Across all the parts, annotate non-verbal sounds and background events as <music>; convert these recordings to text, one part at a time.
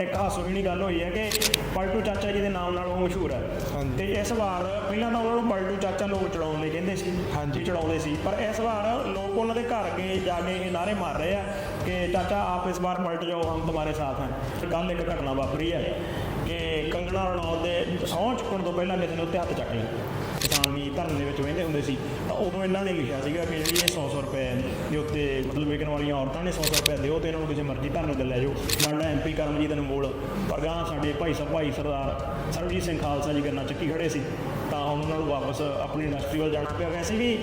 ਇੱਕ ਹਾਸੋਹੀਣੀ ਗੱਲ ਹੋਈ ਹੈ ਕਿ ਪਲਟੂ ਚਾਚਾ ਜੀ ਦੇ ਨਾਮ ਨਾਲ ਉਹ ਮਸ਼ਹੂਰ ਹੈ ਹਾਂਜੀ। ਤੇ ਇਸ ਵਾਰ ਪਹਿਲਾਂ ਤਾਂ ਉਹਨਾਂ ਨੂੰ ਪਲਟੂ ਚਾਚਾ ਲੋਕ ਚੜਾਉਣ ਲਈ ਕਹਿੰਦੇ ਸੀ ਹਾਂਜੀ। ਚੜਾਉਂਦੇ ਸੀ ਪਰ ਇਸ ਵਾਰ ਲੋਕ ਉਹਨਾਂ ਦੇ ਘਰ ਅੱਗੇ ਜਾ ਕੇ ਇਹ ਨਾਰੇ ਮਾਰ ਰਹੇ ਆ ਕਿ ਚਾਚਾ ਆਪ ਇਸ ਵਾਰ ਪਲਟ ਜਾਓ ਹਮ ਤੁਹਾਡੇ ਸਾਥ ਹਨ ਕੱਲ ਇੱਕ ਘਟਨਾ ਵਾਪਰੀ ਹੈ ਕਿ ਕੰਗਣਾ ਰਣੌਤ ਦੇ ਸਹੁੰ ਚੁੱਕਣ ਤੋਂ ਪਹਿਲਾਂ ਕਿਸੇ ਨੇ ਉੱਤੇ ਹੱਥ ਚੱਕ ਲਿਆ ਕਿਸਾਨੀ ਧਰਨੇ ਦੇ ਵਿੱਚ ਵਹਿੰਦੇ ਹੁੰਦੇ ਸੀ, ਤਾਂ ਉਦੋਂ ਇਹਨਾਂ ਨੇ ਲਿਖਿਆ ਸੀਗਾ ਕਿ ਜਿਹੜੀ ਇਹ 100 ਰੁਪਏ ਦੇ ਉੱਤੇ ਮਤਲਬ ਵੇਚਣ ਵਾਲੀਆਂ ਔਰਤਾਂ ਨੇ 100-100 ਰੁਪਏ ਦਿਓ ਤੇ ਇਹਨਾਂ ਨੂੰ ਕਿਸੇ ਮਰਜ਼ੀ ਧਰਨੇ ਤੇ ਲੈ ਜਾਓ। ਮੰਨ ਐਮਪੀ ਕਰਮਜੀਤ ਅਨਮੋਲ ਪਰ ਗਾਂ ਸਾਡੇ ਭਾਈ ਸਾਹਿਬ ਭਾਈ ਸਰਦਾਰ ਸਰਬਜੀਤ ਸਿੰਘ ਖਾਲਸਾ ਜੀ ਗੰਨਾ ਚੱਕੀ ਖੜੇ ਸੀ। ਤਾਂ ਹੁਣ ਉਹਨਾਂ ਨੂੰ ਵਾਪਸ ਆਪਣੀ ਇੰਡਸਟਰੀ ਵੱਲ ਜਾਣਾ ਪਿਆ। ਵੈਸੇ ਵੀ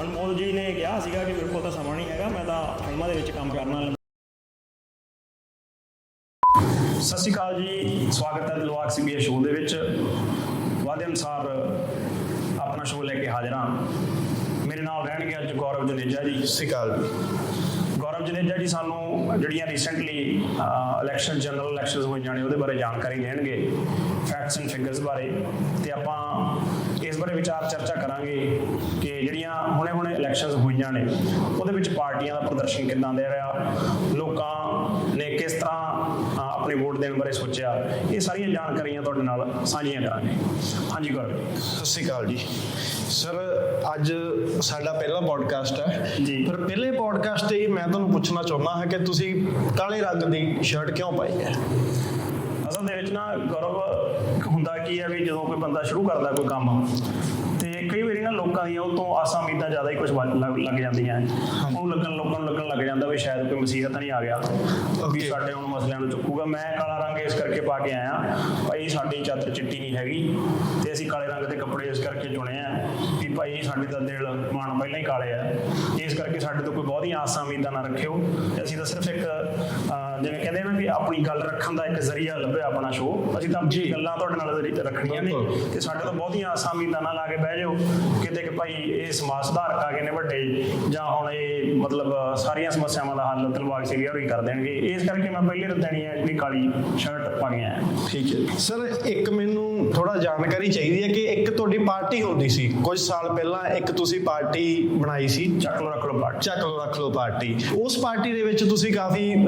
ਅਨਮੋਲ ਜੀ ਨੇ ਕਿਹਾ ਸੀਗਾ ਕਿ ਮੇਰੇ ਕੋਲ ਤਾਂ ਸਮਾਂ ਨਹੀਂ ਹੈਗਾ, ਮੈਂ ਤਾਂ ਫਿਲਮਾਂ ਦੇ ਵਿੱਚ ਕੰਮ ਕਰਨਾ ਸਤਿ ਸ਼੍ਰੀ ਅਕਾਲ ਜੀ, ਸਵਾਗਤ ਹੈ ਦਿਲਵਾਗ ਸੀਬੀਏ ਦੇ ਵਿੱਚ ਵਾਅਦੇ ਅਨੁਸਾਰ ਆਪਣਾ ਸ਼ੋਅ ਲੈ ਕੇ ਹਾਜ਼ਰ ਹਾਂ ਮੇਰੇ ਨਾਲ ਰਹਿਣਗੇ ਅੱਜ ਗੌਰਵ ਜਨੇਜਾ ਜੀ ਸਤਿ ਸ਼੍ਰੀ ਅਕਾਲ। ਗੌਰਵ ਜਨੇਜਾ ਜੀ ਸਾਨੂੰ ਜਿਹੜੀਆਂ ਰੀਸੈਂਟਲੀ ਇਲੈਕਸ਼ਨ ਜਨਰਲ ਇਲੈਕਸ਼ਨਸ ਹੋਈਆਂ ਨੇ, ਉਹਦੇ ਬਾਰੇ ਜਾਣਕਾਰੀ ਦੇਣਗੇ ਫੈਕਟਸ ਐਂਡ ਫਿਗਰਸ ਬਾਰੇ। ਤੇ ਆਪਾਂ ਇਸ ਬਾਰੇ ਵਿਚਾਰ ਚਰਚਾ ਕਰਾਂਗੇ ਕਿ ਜਿਹੜੀਆਂ ਹੁਣੇ-ਹੁਣੇ ਇਲੈਕਸ਼ਨਸ ਹੋਈਆਂ ਨੇ, ਉਹਦੇ ਵਿੱਚ ਪਾਰਟੀਆਂ ਦਾ ਪ੍ਰਦਰਸ਼ਨ ਕਿੰਨਾ ਦੇ ਰਿਹਾ, ਲੋਕਾਂ ਨੇ ਕਿਸ ਤਰ੍ਹਾਂ ਆਪਣੇ ਵੋਟ ਦੇਣ ਬਾਰੇ ਸੋਚਿਆ, ਇਹ ਸਾਰੀਆਂ ਜਾਣਕਾਰੀਆਂ ਤੁਹਾਡੇ ਨਾਲ ਸਾਂਝੀਆਂ ਕਰਾਂਗੇ। ਹਾਂਜੀ ਗੌਰਵ ਸਤਿ ਸ਼੍ਰੀ ਅਕਾਲ ਜੀ। ਸਰ ਅੱਜ ਸਾਡਾ ਪਹਿਲਾ ਪੋਡਕਾਸਟ ਹੈ ਜੀ। ਪਰ ਪਹਿਲੇ ਪੋਡਕਾਸਟ ਤੇ ਮੈਂ ਤੁਹਾਨੂੰ ਪੁੱਛਣਾ ਚਾਹੁੰਦਾ ਹਾਂ ਕਿ ਤੁਸੀਂ ਕਾਲੇ ਰੰਗ ਦੀ ਸ਼ਰਟ ਕਿਉਂ ਪਾਈ ਹੈ ਅਸਲ ਦੇ ਵਿੱਚ ਨਾ ਗੌਰਵ ਹੁੰਦਾ ਕੀ ਹੈ ਵੀ ਜਦੋਂ ਕੋਈ ਬੰਦਾ ਸ਼ੁਰੂ ਕਰਦਾ ਕੋਈ ਕੰਮ ਤੇ ਨਾ ਲੋਕਾਂ ਦੀਆਂ ਉਹ ਤੋਂ ਆਸਾਂ ਉਮੀਦਾਂ ਜ਼ਿਆਦਾ ਹੀ ਕੁਝ ਲੱਗ ਜਾਂਦੀਆਂ ਉਹ ਲੱਗਣ ਲੋਕਾਂ ਨੂੰ ਲੱਗਣ ਲੱਗ ਜਾਂਦਾ ਵੀ ਸ਼ਾਇਦ ਕੋਈ ਮੁਸੀਬਤ ਨਹੀਂ ਆ ਗਿਆ। ਵੀ. ਸਾਡੇ ਹੁਣ ਮਸਲਿਆਂ ਨੂੰ ਚੁੱਕੂਗਾ। ਮੈਂ ਕਾਲਾ ਰੰਗ ਇਸ ਕਰਕੇ ਪਾ ਕੇ ਆਇਆ। ਭਾਈ ਸਾਡੀ ਚਾਦਰ ਚਿੱਟੀ ਨਹੀਂ ਹੈਗੀ। ਤੇ ਅਸੀਂ ਕਾਲੇ ਰੰਗ ਦੇ ਕੱਪੜੇ ਇਸ ਕਰਕੇ ਚੁਣੇ ਆ ਵੀ ਭਾਈ ਸਾਡੇ ਤਾਂ ਦਿਲ ਮਾਨ ਪਹਿਲਾਂ ਹੀ ਕਾਲੇ ਆ। ਇਸ ਕਰਕੇ ਸਾਡੇ ਤੋਂ ਕੋਈ ਬਹੁਤੀਆਂ ਆਸਾਂ ਉਮੀਦਾਂ ਨਾ ਰੱਖਿਓ। ਤੇ ਅਸੀਂ ਤਾਂ ਸਿਰਫ ਇੱਕ ਜਿਵੇਂ ਕਹਿੰਦੇ ਨਾ ਕਿ ਆਪਣੀ ਗੱਲ ਰੱਖਣ ਦਾ ਇੱਕ ਜ਼ਰੀਆ ਲੱਭਿਆ ਆਪਣਾ ਸ਼ੋਅ। ਅਸੀਂ ਤਾਂ ਆਪਣੀ ਗੱਲਾਂ ਤੁਹਾਡੇ ਨਾਲ ਰੱਖਣੀਆਂ ਨੇ। ਤੇ ਸਾਡੇ ਤੋਂ ਬਹੁਤੀਆਂ ਆਸਾਂ ਉਮੀਦਾਂ ਨਾ ਲਾ ਕੇ ਬਹਿ ਜਾਓ ਕਿਤੇ ਕਿ ਭਾਈ ਇਹ ਸਮਾਜ ਸੁਧਾਰਕ ਆ ਗਏ ਨੇ ਵੱਡੇ ਜਾਂ ਹੁਣ ਇਹ ਮਤਲਬ ਸਾਰੀਆਂ ਸਮੱਸਿਆਵਾਂ ਦਾ ਹੱਲ ਦਿਲਬਾਗ ਸਿੰਘ ਯਾਰ ਹੀ ਕਰ ਦੇਣਗੇ। ਇਸ ਕਰਕੇ ਮੈਂ ਪਹਿਲੇ ਰਦਣੀ ਹੈ ਜਿਹੜੀ ਕਾਲੀ ਸ਼ਰਟ ਪਾ ਕੇ ਆਇਆ। ਠੀਕ ਹੈ। ਸਰ ਇੱਕ ਮੈਨੂੰ ਥੋੜਾ ਜਾਣਕਾਰੀ ਚਾਹੀਦੀ ਹੈ ਕਿ ਇੱਕ ਤੁਹਾਡੀ ਪਾਰਟੀ ਹੁੰਦੀ ਸੀ ਕੁਝ ਸਾਲ ਪਹਿਲਾਂ ਇੱਕ ਤੁਸੀਂ ਪਾਰਟੀ ਬਣਾਈ ਸੀ। ਚੱਕ ਲੋ ਰੱਖ ਲੋ ਪਾਟ ਚੱਕ ਲੋ ਰੱਖ ਲੋ ਪਾਰਟੀ। ਉਸ ਪਾਰਟੀ ਦੇ ਵਿੱਚ ਤੁਸੀਂ ਕਾਫੀ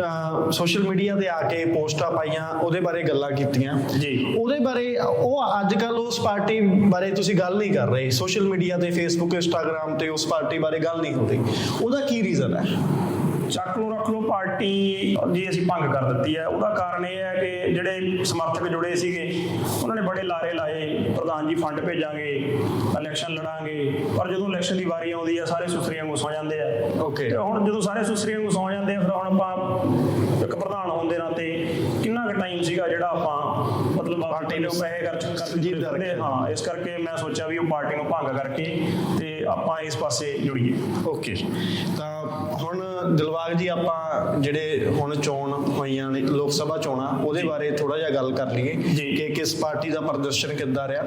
ਸੋਸ਼ਲ ਮੀਡੀਆ ਤੇ ਆ ਕੇ ਪੋਸਟਾਂ ਪਾਈਆਂ ਉਹਦੇ ਬਾਰੇ ਗੱਲਾਂ ਕੀਤੀਆਂ। ਜੀ। ਉਹਦੇ ਬਾਰੇ ਉਹ ਅੱਜ ਕੱਲ ਉਸ ਪਾਰਟੀ ਬਾਰੇ ਤੁਸੀਂ ਗੱਲ ਨਹੀਂ ਕਰ ਰਹੇ। ਸੋਸ਼ਲ ਮੀਡੀਆ ਤੇ ਫੇਸਬੁੱਕ ਇੰਸਟਾਗ੍ਰam ਤੇ ਉਸ ਪਾਰਟੀ ਬਾਰੇ ਗੱਲ ਨਹੀਂ ਹੋ ਰਹੀ। ਉਹਦਾ ਕੀ ਰੀਜ਼ਨ ਹੈ? ਚੱਕ ਲੋ ਰੱਖ ਲੋ ਪਾਰਟੀ ਜੀ ਅਸੀਂ ਭੰਗ ਕਰ ਦਿੱਤੀ ਹੈ। ਉਹਦਾ ਕਾਰਨ ਇਹ ਹੈ ਕਿ ਜਿਹੜੇ ਸਮਰਥਕ ਜੁੜੇ ਸੀਗੇ ਉਹਨਾਂ ਨੇ ਬੜੇ ਲਾਰੇ ਲਾਏ। ਪ੍ਰਧਾਨ ਜੀ ਫੰਡ ਭੇਜਾਂਗੇ ਇਲੈਕਸ਼ਨ ਲੜਾਂਗੇ। ਪਰ ਜਦੋਂ ਇਲੈਕਸ਼ਨ ਦੀ ਵਾਰੀ ਆਉਂਦੀ ਹੈ ਸਾਰੇ ਸੁਸਰੀਆਂ ਨੂੰ ਸੌ ਜਾਂਦੇ ਆ. ਤੇ ਹੁਣ ਜਦੋਂ ਸਾਰੇ ਸੁਸਰੀਆਂ ਨੂੰ ਸੌ ਜਾਂਦੇ ਆ ਫਿਰ ਹੁਣ ਆਪਾਂ ਪ੍ਰਧਾਨ ਹੋਣ ਦੇ ਨਾਤੇ ਕਿੰਨਾ ਕੁ ਟਾਈਮ ਸੀਗਾ ਜਿਹੜਾ ਆਪਾਂ ਮਤਲਬ ਪਾਰਟੀ ਨੂੰ ਪੈਸੇ ਖਰਚ ਕਰਕੇ। ਹਾਂ ਇਸ ਕਰਕੇ ਮੈਂ ਸੋਚਿਆ ਵੀ ਉਹ ਪਾਰਟੀ ਨੂੰ ਭੰਗ ਕਰਕੇ ਤੇ ਆਪਾਂ ਇਸ ਪਾਸੇ ਜੁੜੀਏ। ਓਕੇ ਤਾਂ ਹੁਣ ਦਿਲਬਾਗ ਜੀ ਆਪਾਂ ਜਿਹੜੇ ਹੁਣ ਚੋਣ ਹੋਈਆਂ ਨੇ ਲੋਕ ਸਭਾ ਚੋਣਾਂ ਉਹਦੇ ਬਾਰੇ ਥੋੜਾ ਜਿਹਾ ਗੱਲ ਕਰ ਲਈਏ। ਕਿ ਕਿਸ ਪਾਰਟੀ ਦਾ ਪ੍ਰਦਰਸ਼ਨ ਕਿੱਦਾਂ ਰਿਹਾ।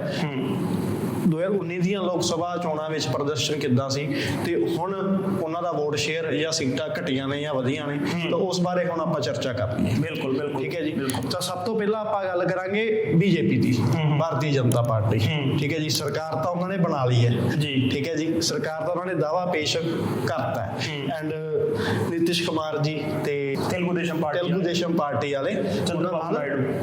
2019 ਦੀਆਂ ਲੋਕ ਸਭਾ ਚੋਣਾਂ ਵਿੱਚ ਪ੍ਰਦਰਸ਼ਨ ਕਿੱਦਾਂ ਸੀ? ਤੇ ਹੁਣ ਉਹਨਾਂ ਦਾ ਵੋਟ ਸ਼ੇਅਰ ਜਾਂ ਸੀਟਾਂ ਘਟੀਆਂ ਨੇ ਜਾਂ ਵਧੀਆਂ ਨੇ ਤਾਂ ਉਸ ਬਾਰੇ ਹੁਣ ਆਪਾਂ ਚਰਚਾ ਕਰ ਲਈਏ। ਬਿਲਕੁਲ ਬਿਲਕੁਲ। ਠੀਕ ਹੈ ਜੀ? ਤਾਂ ਸਭ ਤੋਂ ਪਹਿਲਾਂ ਆਪਾਂ ਗੱਲ ਕਰਾਂਗੇ ਬੀਜੇਪੀ ਦੀ ਭਾਰਤੀ ਜਨਤਾ ਪਾਰਟੀ। ਠੀਕ ਹੈ ਜੀ? ਸਰਕਾਰ ਤਾਂ ਉਹਨਾਂ ਨੇ ਬਣਾ ਲਈ ਹੈ। ਜੀ। ਠੀਕ ਹੈ ਜੀ? ਸਰਕਾਰ ਦਾ ਉਹਨਾਂ ਨੇ ਦਾਵਾ ਪੇਸ਼ ਕਰਤਾ ਹੈ। ਐਂਡ ਨਿਤਿਸ਼ ਕੁਮਾਰ ਜੀ ਤੇ ਤੇਲਗੂ ਦੇਸ਼ਮ ਪਾਰਟੀ ਤੇਲਗੂ ਦੇਸ਼ਮ ਪਾਰਟੀ ਵਾਲੇ ਉਹਨਾਂ ਨਾਲ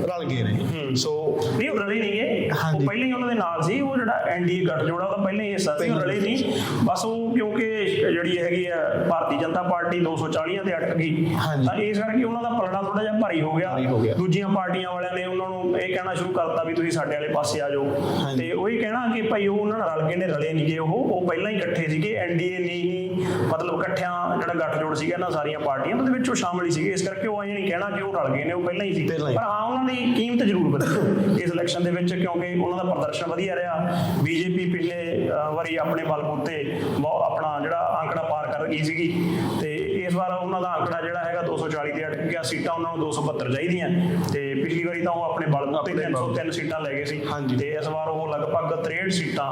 ਰਲ ਗਏ ਨੇ। ਸੋ ਨਹੀਂ ਰਲੇ ਨਹੀਂ ਗਏ ਉਹ। ਪਹਿਲਾਂ ਹੀ ਉਹਨਾਂ ਦੇ ਨਾਲ ਸੀ ਉਹ ਜਿਹੜਾ ਐਨਡੀਏ ਗੱਠਜੋੜਾ ਉਹਦਾ ਪਹਿਲਾਂ ਹਿੱਸਾ ਸੀ ਰਲੇ ਨਹੀਂ ਬਸ ਉਹ ਕਿਉਂਕਿ ਜਿਹੜੀ ਹੈਗੀ ਆ ਭਾਰਤੀ ਜਨਤਾ ਪਾਰਟੀ 240 ਤੇ ਅਟਕ ਗਈ। ਤਾਂ ਇਸ ਕਰਕੇ ਉਹਨਾਂ ਦਾ ਪਲੜਾ ਥੋੜਾ ਜਿਹਾ ਭਾਰੀ ਹੋ ਗਿਆ। ਦੂਜੀਆਂ ਪਾਰਟੀਆਂ ਵਾਲਿਆਂ ਨੇ ਉਹਨਾਂ ਨੂੰ ਇਹ ਕਹਿਣਾ ਸ਼ੁਰੂ ਕਰਤਾ ਵੀ ਤੁਸੀਂ ਸਾਡੇ ਵਾਲੇ ਪਾਸੇ ਆ ਜਾਓ। ਤੇ ਉਹੀ ਕਹਿਣਾ ਕਿ ਭਾਈ ਉਹ ਉਹਨਾਂ ਨਾਲ ਰਲ ਕੇ ਨੇ ਰਲੇ ਨਹੀਂ ਗਏ ਉਹ ਉਹ ਪਹਿਲਾਂ ਹੀ ਇਕੱਠੇ ਸੀਗੇ ਐਨਡੀਏ ਨੇ ਹੀ ਮਤਲਬ ਇਕੱਠਿਆਂ ਜਿਹੜਾ ਗੱਠਜੋੜ ਸੀਗਾ ਇਹਨਾਂ ਸਾਰੀਆਂ ਪਾਰਟੀਆਂ ਉਹਦੇ ਵਿੱਚ ਉਹ ਸ਼ਾਮਲ ਹੀ ਸੀਗੇ ਇਸ ਕਰਕੇ ਉਹ ਐਂ ਨਹੀਂ ਕਹਿਣਾ ਕਿ ਉਹ ਰਲ ਗਏ ਨੇ ਉਹ ਪਹਿਲਾਂ ਹੀ ਸੀ। ਪਰ ਹਾਂ ਉਹਨਾਂ ਦੀ ਕੀਮਤ ਜ਼ਰੂਰ ਵਧੀ ਇਸ ਇਲੈਕਸ਼ਨ ਦੇ ਵਿੱਚ ਕਿਉਂਕਿ ਉਹਨਾਂ ਦਾ ਪ੍ਰਦਰਸ਼ਨ ਵਧੀਆ ਰਿਹਾ ਬੀਜੇਪੀ ਪਿਛਲੇ ਵਾਰੀ ਆਪਣੇ ਬਲਬੂਤੇ ਬਹੁਤ ਆਪਣਾ ਜਿਹੜਾ ਗਈ ਸੀਗੀ। ਤੇ ਇਸ ਵਾਰ ਉਹਨਾਂ ਦਾ ਅੰਕੜਾ ਜਿਹੜਾ ਹੈਗਾ 240 ਤੇ ਅਟਕ ਗਿਆ ਸੀਟਾਂ ਉਹਨਾਂ ਨੂੰ 272 ਚਾਹੀਦੀਆਂ। ਤੇ ਪਿਛਲੀ ਵਾਰੀ ਤਾਂ ਉਹ ਆਪਣੇ ਬਲਬੂਤੇ ਆਪਣੇ 303 ਸੀਟਾਂ ਲੈ ਗਏ ਸੀ। ਤੇ ਇਸ ਵਾਰ ਉਹ ਲਗਭਗ 63 ਸੀਟਾਂ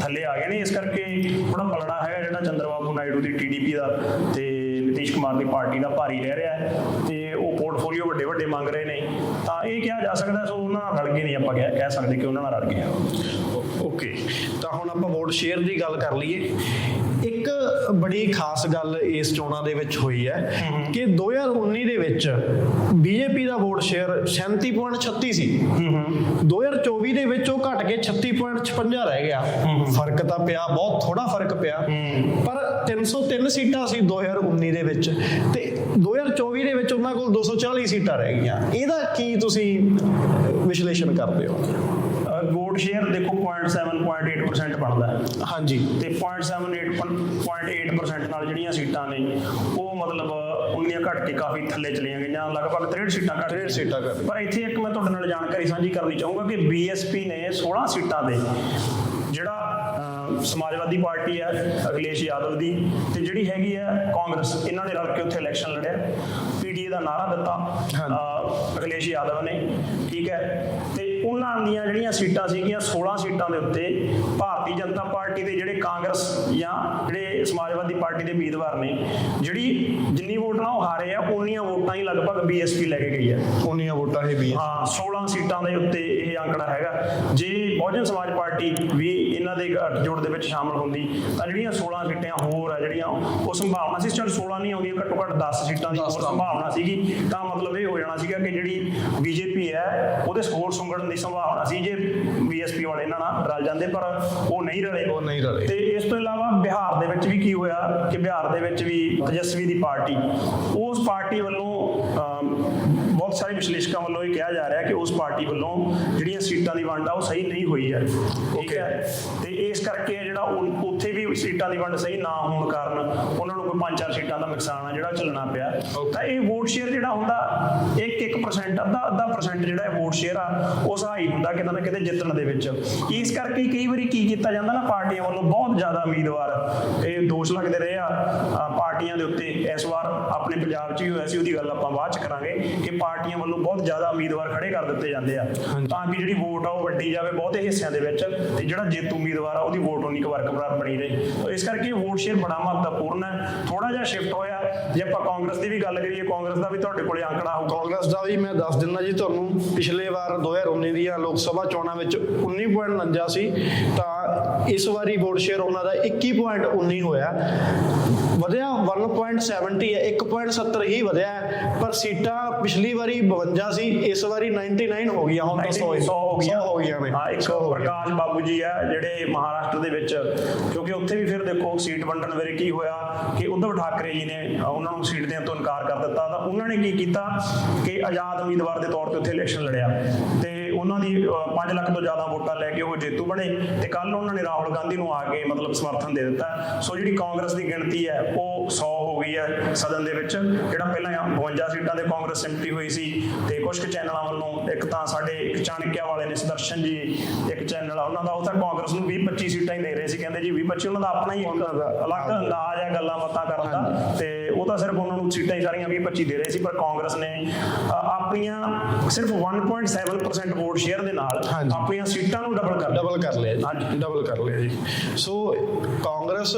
ਥੱਲੇ ਆ ਗਏ ਨੇ। ਇਸ ਕਰਕੇ ਥੋੜਾ ਪਲੜਾ ਹੈਗਾ ਜਿਹੜਾ ਚੰਦਰਬਾਬੂ ਨਾਇਡੂ ਦੀ ਟੀਡੀਪੀ ਦਾ ਤੇ ਨਿਤੀਸ਼ ਕੁਮਾਰ ਦੀ ਪਾਰਟੀ ਦਾ ਭਾਰੀ ਰਹਿ ਰਿਹਾ ਹੈ। ਤੇ ਉਹ ਪੋਰਟਫੋਲੀਓ ਵੱਡੇ ਵੱਡੇ ਮੰਗ ਰਹੇ ਨੇ। ਤਾਂ ਇਹ ਕਿਹਾ ਜਾ ਸਕਦਾ ਸੋ ਉਹਨਾਂ ਨਾਲ ਰਲ ਗਏ ਨਹੀਂ ਆਪਾਂ ਕਹਿ ਕਹਿ ਸਕਦੇ ਕਿ ਉਹਨਾਂ ਨਾਲ ਰਲ ਗਏ ਆ। ਓਕੇ ਤਾਂ ਹੁਣ ਆਪਾਂ ਵੋਟ ਸ਼ੇਅਰ ਦੀ ਗੱਲ ਕਰ ਲਈਏ। ਇੱਕ ਬੜੀ ਖਾਸ ਗੱਲ ਇਸ ਚੋਣਾਂ ਦੇ ਵਿੱਚ ਹੋਈ ਹੈ ਕਿ 2019 ਦੇ ਵਿੱਚ ਬੀਜੇਪੀ ਦਾ ਵੋਟ ਸ਼ੇਅਰ 37.36 ਸੀ। 2024 ਦੇ ਵਿੱਚ ਉਹ ਘਟ ਕੇ 36.56 ਰਹਿ ਗਿਆ। ਫ਼ਰਕ ਤਾਂ ਪਿਆ ਬਹੁਤ ਥੋੜਾ ਫ਼ਰਕ ਪਿਆ। ਪਰ 303 ਸੀਟਾਂ ਸੀ 2019 ਦੇ ਵਿੱਚ ਤੇ 2024 ਦੇ ਵਿੱਚ ਉਹਨਾਂ ਕੋਲ 240 ਸੀਟਾਂ ਰਹਿ ਗਈਆਂ। ਇਹਦਾ ਕੀ ਤੁਸੀਂ ਵਿਸ਼ਲੇਸ਼ਣ ਕਰਦੇ ਹੋ? ਵੋਟ ਸ਼ੇਅਰ ਦੇਖੋ 0.7.8% ਬਣਦਾ ਹੈ। ਹਾਂਜੀ। ਤੇ 0.78.8% ਨਾਲ ਜਿਹੜੀਆਂ ਸੀਟਾਂ ਨੇ ਉਹ ਮਤਲਬ ਉਨੀਆਂ ਘਟ ਕੇ ਕਾਫੀ ਥੱਲੇ ਚਲੀਆਂ ਗਈਆਂ ਲਗਭਗ 63 ਸੀਟਾਂ ਘੱਟ 63 ਸੀਟਾਂ ਘੱਟ। ਪਰ ਇੱਥੇ ਇੱਕ ਮੈਂ ਤੁਹਾਡੇ ਨਾਲ ਜਾਣਕਾਰੀ ਸਾਂਝੀ ਕਰਨੀ ਚਾਹੂੰਗਾ ਕਿ ਬੀਐਸਪੀ ਨੇ 16 ਸੀਟਾਂ ਦੇ ਜਿਹੜਾ ਸਮਾਜਵਾਦੀ ਪਾਰਟੀ ਹੈ ਅਖਿਲੇਸ਼ ਯਾਦਵ ਦੀ ਤੇ ਜਿਹੜੀ ਹੈਗੀ ਹੈ ਕਾਂਗਰਸ ਇਹਨਾਂ ਨੇ ਰਲ ਕੇ ਉੱਥੇ ਇਲੈਕਸ਼ਨ ਲੜਿਆ। ਪੀਡੀਏ ਦਾ ਨਾਰਾ ਦਿੱਤਾ। ਅਖਿਲੇਸ਼ ਯਾਦਵ ਨੇ ਠੀਕ ਹੈ। ਤੇ ਉਹਨਾਂ ਦੀਆਂ ਜਿਹੜੀਆਂ ਸੀਟਾਂ ਸੀਗੀਆਂ 16 ਸੀਟਾਂ ਦੇ ਉੱਤੇ ਭਾਰਤੀ ਜਨਤਾ ਪਾਰਟੀ ਦੇ ਜਿਹੜੇ ਕਾਂਗਰਸ ਜਾਂ ਜਿਹੜੇ ਸਮਾਜਵਾਦੀ ਪਾਰਟੀ ਦੇ ਉਮੀਦਵਾਰ ਨੇ ਜਿਹੜੀ ਜਿੰਨੀ ਵੋਟ ਉਹ ਹਾਰੇ ਆ ਉਨੀਆਂ ਵੋਟਾਂ ਹੀ ਲਗਭਗ ਬੀਐਸਪੀ ਲੈ ਕੇ ਗਈ ਹੈ ਉਨੀਆਂ ਵੋਟਾਂ ਇਹ ਵੀ ਹਾਂ 16 ਸੀਟਾਂ ਦੇ ਉੱਤੇ ਇਹ ਅੰਕੜਾ ਹੈਗਾ। ਜੇ ਬਹੁਜਨ ਸਮਾਜ ਪਾਰਟੀ ਵੀ ਇਹਨਾਂ ਦੇ ਗੱਠਜੋੜ ਦੇ ਵਿੱਚ ਸ਼ਾਮਲ ਹੁੰਦੀ ਤਾਂ ਜਿਹੜੀਆਂ 16 ਸੀਟਾਂ ਹੋਰ ਆ ਜਿਹੜੀਆਂ ਉਹ ਸੰਭਾਵਨਾ ਸੀ ਚਲ 16 ਨਹੀਂ ਆਉਂਦੀਆਂ ਘੱਟੋ ਘੱਟ 10 ਸੀਟਾਂ ਦੀ 10 ਹੋਰ। ਸੰਭਾਵਨਾ ਸੀਗੀ ਤਾਂ ਮਤਲਬ ਇਹ ਹੋ ਜਾਣਾ ਸੀਗਾ ਕਿ ਜਿਹੜੀ ਬੀਜੇਪੀ ਹੈ ਉਹਦੇ ਸਕੋਰ ਸੁੰਗੜਨ ਦੀ ਸੰਭਾਵਨਾ ਸੀ ਜੇ ਬੀਐਸਪੀ ਵਾਲੇ ਇਹਨਾਂ ਨਾਲ ਰਲ ਜਾਂਦੇ ਪਰ ਉਹ ਨਹੀਂ ਰਲੇ ਉਹ ਨਹੀਂ ਰਲੇ। ਤੇ ਇਸ ਤੋਂ ਇਲਾਵਾ ਬਿਹਾਰ ਦੇ ਵਿੱਚ ਵੀ ਕੀ ਹੋਇਆ ਕਿ ਬਿਹਾਰ ਦੇ ਵਿੱਚ ਵੀ ਤੇਜਸਵੀ ਦੀ ਪਾਰਟੀ ਉਸ ਪਾਰਟੀ ਵੱਲੋਂ ਬਹੁਤ ਸਾਰੇ ਵਿਸ਼ਲੇਸ਼ਕਾਂ ਵੱਲੋਂ ਇਹ ਕਿਹਾ ਜਾ ਰਿਹਾ ਕਿ ਉਸ ਪਾਰਟੀ ਵੱਲੋਂ ਜਿਹੜੀਆਂ ਸੀਟਾਂ ਦੀ ਵੰਡ ਆ ਉਹ ਸਹੀ ਨਹੀਂ ਹੋਈ ਹੈ। ਠੀਕ. ਹੈ? ਤੇ ਇਸ ਕਰਕੇ ਜਿਹੜਾ ਉੱਥੇ ਵੀ ਸੀਟਾਂ ਦੀ ਵੰਡ ਸਹੀ ਨਾ ਹੋਣ ਕਾਰਨ ਉਹਨਾਂ ਨੂੰ ਕੋਈ ਪੰਜ ਚਾਰ ਸੀਟਾਂ ਦਾ ਨੁਕਸਾਨ ਆ ਜਿਹੜਾ ਝੱਲਣਾ ਪਿਆ. ਤਾਂ ਇਹ ਵੋਟ ਸ਼ੇਅਰ ਜਿਹੜਾ ਹੁੰਦਾ 1-1% ਅੱਧਾ ਅੱਧਾ percent ਜਿਹੜਾ ਇਹ ਵੋਟ ਸ਼ੇਅਰ ਆ ਉਹ ਸਹਾਈ ਹੁੰਦਾ ਕਿਤੇ ਨਾ ਕਿਤੇ ਜਿੱਤਣ ਦੇ ਵਿੱਚ। ਇਸ ਕਰਕੇ ਕਈ ਵਾਰੀ ਕੀ ਕੀਤਾ ਜਾਂਦਾ ਨਾ ਪਾਰਟੀਆਂ ਵੱਲੋਂ ਬਹੁਤ ਜ਼ਿਆਦਾ ਉਮੀਦਵਾਰ ਇਹ ਦੋਸ਼ ਲੱਗਦੇ ਰਹੇ ਆ। ਪਾਰਟੀਆਂ ਦੇ ਉੱਤੇ ਇਸ ਵਾਰ ਆਪਣੇ ਪੰਜਾਬ 'ਚ ਵੀ ਹੋਇਆ ਸੀ ਉਹਦੀ ਗੱਲ ਆਪਾਂ ਬਾਅਦ 'ਚ ਕਰਾਂਗੇ ਕਿ ਪਾਰਟੀਆਂ ਵੱਲੋਂ ਬਹੁਤ ਜ਼ਿਆਦਾ ਉਮੀਦਵਾਰ ਖੜੇ ਕਰ ਦਿੱਤੇ ਜਾਂਦੇ ਆ। ਤਾਂ ਕਿ ਜਿਹੜੀ ਵੋਟ ਆ ਉਹ ਵੱਡੀ ਜਾਵੇ ਬਹੁਤੇ ਹਿੱਸਿਆਂ ਦੇ ਵਿੱਚ ਤੇ ਜਿਹੜਾ ਜੇਤੂ ਉਮੀਦਵਾਰ ਆ ਉਹਦੀ ਵੋਟ ਉਨੀ ਕੁ ਬਰਕਰਾਰ ਬਣੀ ਰਹੇ। ਤਾਂ ਇਸ ਕਰਕੇ ਵੋਟ ਸ਼ੇਅਰ ਬੜਾ ਮਹੱਤਵਪੂਰਨ ਹੈ। ਥੋੜਾ ਜਿਹਾ ਸ਼ਿਫਟ ਹੋਇਆ। ਜੇ ਆਪਾਂ ਕਾਂਗਰਸ ਦੀ ਵੀ ਗੱਲ ਕਰੀਏ ਕਾਂਗਰਸ ਦਾ ਵੀ ਤੁਹਾਡੇ ਕੋਲੇ ਅੰਕੜਾ ਹੋਊਗਾ। ਕਾਂਗਰਸ ਦਾ ਵੀ ਮੈਂ ਦੱਸ ਦਿੰਦਾ ਜੀ ਤੁਹਾਨੂੰ ਪਿਛਲੇ ਵਾਰ 2019 ਦੀਆਂ ਲੋਕ ਸਭਾ ਚੋਣਾਂ ਵਿੱਚ 19.49 ਸੀ। ਤਾਂ ਇਸ ਵਾਰੀ ਵੋਟ ਸ਼ੇਅਰ ਉਹਨਾਂ ਦਾ 21.19 ਹੋਇਆ। ਵਧਿਆ 1.70 ਹੈ 1.70 ਹੀ ਵਧਿਆ ਹੈ, ਪਰ ਸੀਟਾਂ ਪਿਛਲੀ ਵਾਰੀ 52 ਸੀ ਇਸ ਵਾਰੀ 99 ਹੋ ਗਈਆਂ ਹੁਣ ਤਾਂ 100 100 ਹੋ ਗਈਆਂ। ਹੋ ਗਈਆਂ ਨੇ। ਹਾਂ ਇੱਕ 100 ਹੋ ਗਈਆਂ। ਪ੍ਰਕਾਸ਼ ਬਾਬੂ ਜੀ ਆ ਜਿਹੜੇ ਮਹਾਰਾਸ਼ਟਰ ਦੇ ਵਿੱਚ ਕਿਉਂਕਿ ਉੱਥੇ ਵੀ ਫਿਰ ਦੇਖੋ ਸੀਟ ਵੰਡਣ ਵੇਲੇ ਕੀ ਹੋਇਆ ਕਿ ਉद्धਵ ਠਾਕਰੇ ਜੀ ਨੇ ਉਹਨਾਂ ਨੂੰ ਸੀਟ ਦੇਣ ਤੋਂ ਇਨਕਾਰ ਕਰ ਦਿੱਤਾ। ਤਾਂ ਉਹਨਾਂ ਨੇ ਕੀ ਕੀਤਾ ਕਿ ਆਜ਼ਾਦ ਉਮੀਦਵਾਰ ਦੇ ਤੌਰ ਤੇ ਉੱਥੇ ਇਲੈਕਸ਼ਨ ਲੜਿਆ। ਤੇ ਉਹਨਾਂ ਦੀ 5 ਲੱਖ ਤੋਂ ਜ਼ਿਆਦਾ ਵੋਟਾਂ ਲੈ ਕੇ ਉਹ ਜੇਤੂ ਬਣੇ ਤੇ ਕੱਲ ਉਹਨਾਂ ਨੇ ਰਾਹੁਲ ਗਾਂਧੀ ਨੂੰ ਆ ਕੇ ਮਤਲਬ ਸਮਰਥਨ ਦੇ ਦਿੱਤਾ। ਸੋ ਜਿਹੜੀ ਕਾਂਗਰਸ ਦੀ ਗਿਣਤੀ ਹੈ, ਉਹ 100 ਹੋ ਗਈ ਹੈ ਸਦਨ ਦੇ ਵਿੱਚ, ਜਿਹੜਾ ਪਹਿਲਾਂ 52 ਸੀਟਾਂ ਦੇ ਕਾਂਗਰਸ ਸਿੰਪਟੀ ਹੋਈ ਸੀ ਤੇ ਕੁਝ ਕੁ ਚੈਨਲਾਂ ਵੱਲੋਂ ਇੱਕ ਤਾਂ ਸਾਡੇ ਇੱਕ ਚਾਣਕਿਆ ਵਾਲੇ ਨੇ ਸੁਦਰਸ਼ਨ ਜੀ, ਇੱਕ ਚੈਨਲ ਆ, ਉਹਨਾਂ ਦਾ ਉਹ ਤਾਂ ਕਾਂਗਰਸ ਨੂੰ 20 25 ਸੀਟਾਂ ਹੀ ਦੇ ਰਹੇ ਕਹਿੰਦੇ ਜੀ 20 25 ਉਹਨਾਂ ਦਾ ਆਪਣਾ ਹੀ ਅਲੱਗ ਅੰਦਾਜ਼ ਹੈ ਗੱਲਾਂ ਬਾਤਾਂ ਕਰਨ ਦਾ। ਤੇ ਉਹ ਤਾਂ ਸਿਰਫ ਉਹਨਾਂ ਨੂੰ ਸੀਟਾਂ ਹੀ ਸਾਰੀਆਂ 20 25 ਦੇ ਰਹੇ ਸੀ ਪਰ ਕਾਂਗਰਸ ਨੇ ਆਪਣੀਆਂ ਸਿਰਫ 1.7% ਵੋਟ ਸ਼ੇਅਰ ਦੇ ਨਾਲ। ਆਪਣੀਆਂ ਸੀਟਾਂ ਨੂੰ ਡਬਲ ਕਰ ਲਿਆ ਡਬਲ ਕਰ ਲਿਆ ਜੀ। ਡਬਲ ਕਰ ਲਿਆ ਜੀ। ਸੋ ਕਾਂਗਰਸ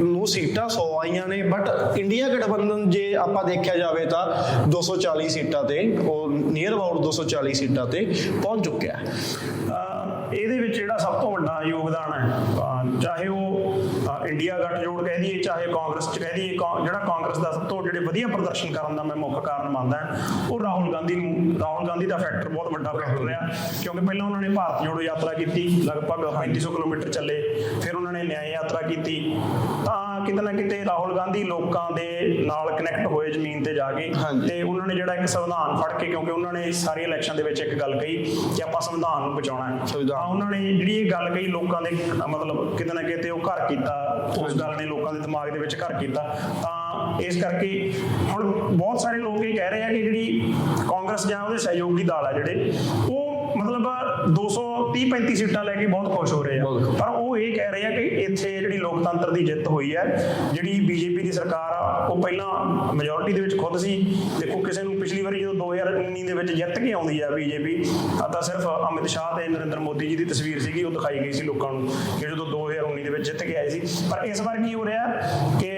ਨੂੰ ਸੀਟਾਂ 100 ਆਈਆਂ ਨੇ ਬਟ ਇੰਡੀਆ ਗਠਬੰਧਨ ਜੇ ਆਪਾਂ ਦੇਖਿਆ ਜਾਵੇ ਤਾਂ 240 ਸੀਟਾਂ ਤੇ ਉਹ ਨੀਅਰ ਅਬਾਊਟ 240 ਸੀਟਾਂ ਤੇ ਪਹੁੰਚ ਚੁੱਕਿਆ। ਹੈ ਇਹਦੇ ਵਿੱਚ ਜਿਹੜਾ ਸਭ ਤੋਂ ਵੱਡਾ ਯੋਗਦਾਨ ਹੈ ਚਾਹੇ ਉਹ ਇੰਡੀਆ ਗੱਠਜੋੜ ਕਹਿ ਦਈਏ, ਚਾਹੇ ਕਾਂਗਰਸ ਚ ਕਹਿ ਦਈਏ, ਕਾ- ਜਿਹੜਾ ਕਾਂਗਰਸ ਦਾ ਸਭ ਤੋਂ ਜਿਹੜੇ ਵਧੀਆ ਪ੍ਰਦਰਸ਼ਨ ਕਰਨ ਦਾ ਮੈਂ ਮੁੱਖ ਕਾਰਨ ਮੰਨਦਾ ਉਹ ਰਾਹੁਲ ਗਾਂਧੀ ਨੂੰ, ਰਾਹੁਲ ਗਾਂਧੀ ਦਾ ਫੈਕਟਰ ਬਹੁਤ ਵੱਡਾ ਫੈਕਟਰ ਰਿਹਾ, ਕਿਉਂਕਿ ਪਹਿਲਾਂ ਉਹਨਾਂ ਨੇ ਭਾਰਤ ਜੋੜੋ ਯਾਤਰਾ ਕੀਤੀ, ਲਗਭਗ 3500 ਕਿਲੋਮੀਟਰ ਚੱਲੇ, ਫਿਰ ਉਹਨਾਂ ਨੇ ਨਿਆਂ ਯਾਤਰਾ ਕੀਤੀ, ਤਾਂ ਕਿਤੇ ਨਾ ਕਿਤੇ ਰਾਹੁਲ ਗਾਂਧੀ ਲੋਕਾਂ ਦੇ ਨਾਲ ਕਨੈਕਟ ਹੋਏ ਜ਼ਮੀਨ ਤੇ ਜਾ ਕੇ। ਤੇ ਉਹਨਾਂ ਨੇ ਜਿਹੜਾ ਇੱਕ ਸੰਵਿਧਾਨ ਫੜ ਕੇ ਕਿਉਂਕਿ ਉਹਨਾਂ ਨੇ ਸਾਰੀ ਇਲੈਕਸ਼ਨ ਦੇ ਵਿੱਚ ਇੱਕ ਗੱਲ ਕਹੀ ਕਿ ਆਪਾਂ ਸੰਵਿਧਾਨ ਨੂੰ ਬਚਾਉਣਾ ਹੈ। ਤਾਂ ਉਹਨਾਂ ਨੇ ਜਿਹੜੀ ਇਹ ਗੱਲ ਕਹੀ ਲੋਕਾਂ ਦੇ ਮਤਲਬ ਕਿਤੇ ਨਾ ਕਿਤੇ ਉਹ ਘਰ ਕੀਤਾ ਉਸ ਗੱਲ ਨੇ ਲੋਕਾਂ ਦੇ ਦਿਮਾਗ ਦੇ ਵਿੱਚ ਘਰ ਕੀਤਾ ਤਾਂ ਇਸ ਕਰਕੇ ਹੁਣ ਬਹੁਤ ਸਾਰੇ ਲੋਕ ਇਹ ਕਹਿ ਰਹੇ ਆ ਕਿ ਜਿਹੜੀ ਕਾਂਗਰਸ ਜਾਂ ਉਹਦੇ ਸਹਿਯੋਗੀ ਦਲ ਆ ਜਿਹੜੇ ਉਹ ਮਤਲਬ 230 35 ਸੀਟਾਂ ਲੈ ਕੇ ਬਹੁਤ ਖੁਸ਼ ਹੋ ਰਹੇ ਆ। ਪਰ ਉਹ ਇਹ ਕਹਿ ਰਹੇ ਆ ਕਿ ਇੱਥੇ ਜਿਹੜੀ ਲੋਕਤੰਤਰ ਦੀ ਜਿੱਤ ਹੋਈ ਹੈ ਜਿਹੜੀ ਬੀਜੇਪੀ ਦੀ ਸਰਕਾਰ ਆ ਉਹ ਪਹਿਲਾਂ ਮੈਜੋਰਿਟੀ ਦੇ ਵਿੱਚ ਖੁਦ ਸੀ। ਦੇਖੋ ਕਿਸੇ ਨੂੰ ਪਿਛਲੀ ਵਾਰੀ ਜਦੋਂ 2019 ਦੇ ਵਿੱਚ ਜਿੱਤ ਕੇ ਆਉਂਦੀ ਆ ਬੀਜੇਪੀ ਤਾਂ ਸਿਰਫ ਅਮਿਤ ਸ਼ਾਹ ਤੇ ਨਰਿੰਦਰ ਮੋਦੀ ਜੀ ਦੀ ਤਸਵੀਰ ਸੀਗੀ ਉਹ ਦਿਖਾਈ ਗਈ ਸੀ ਲੋਕਾਂ ਨੂੰ ਕਿ ਜਦੋਂ 2019 ਦੇ ਵਿੱਚ ਜਿੱਤ ਕੇ ਆਏ ਸੀ। ਪਰ ਇਸ ਵਾਰ ਕੀ ਹੋ ਰਿਹਾ ਕਿ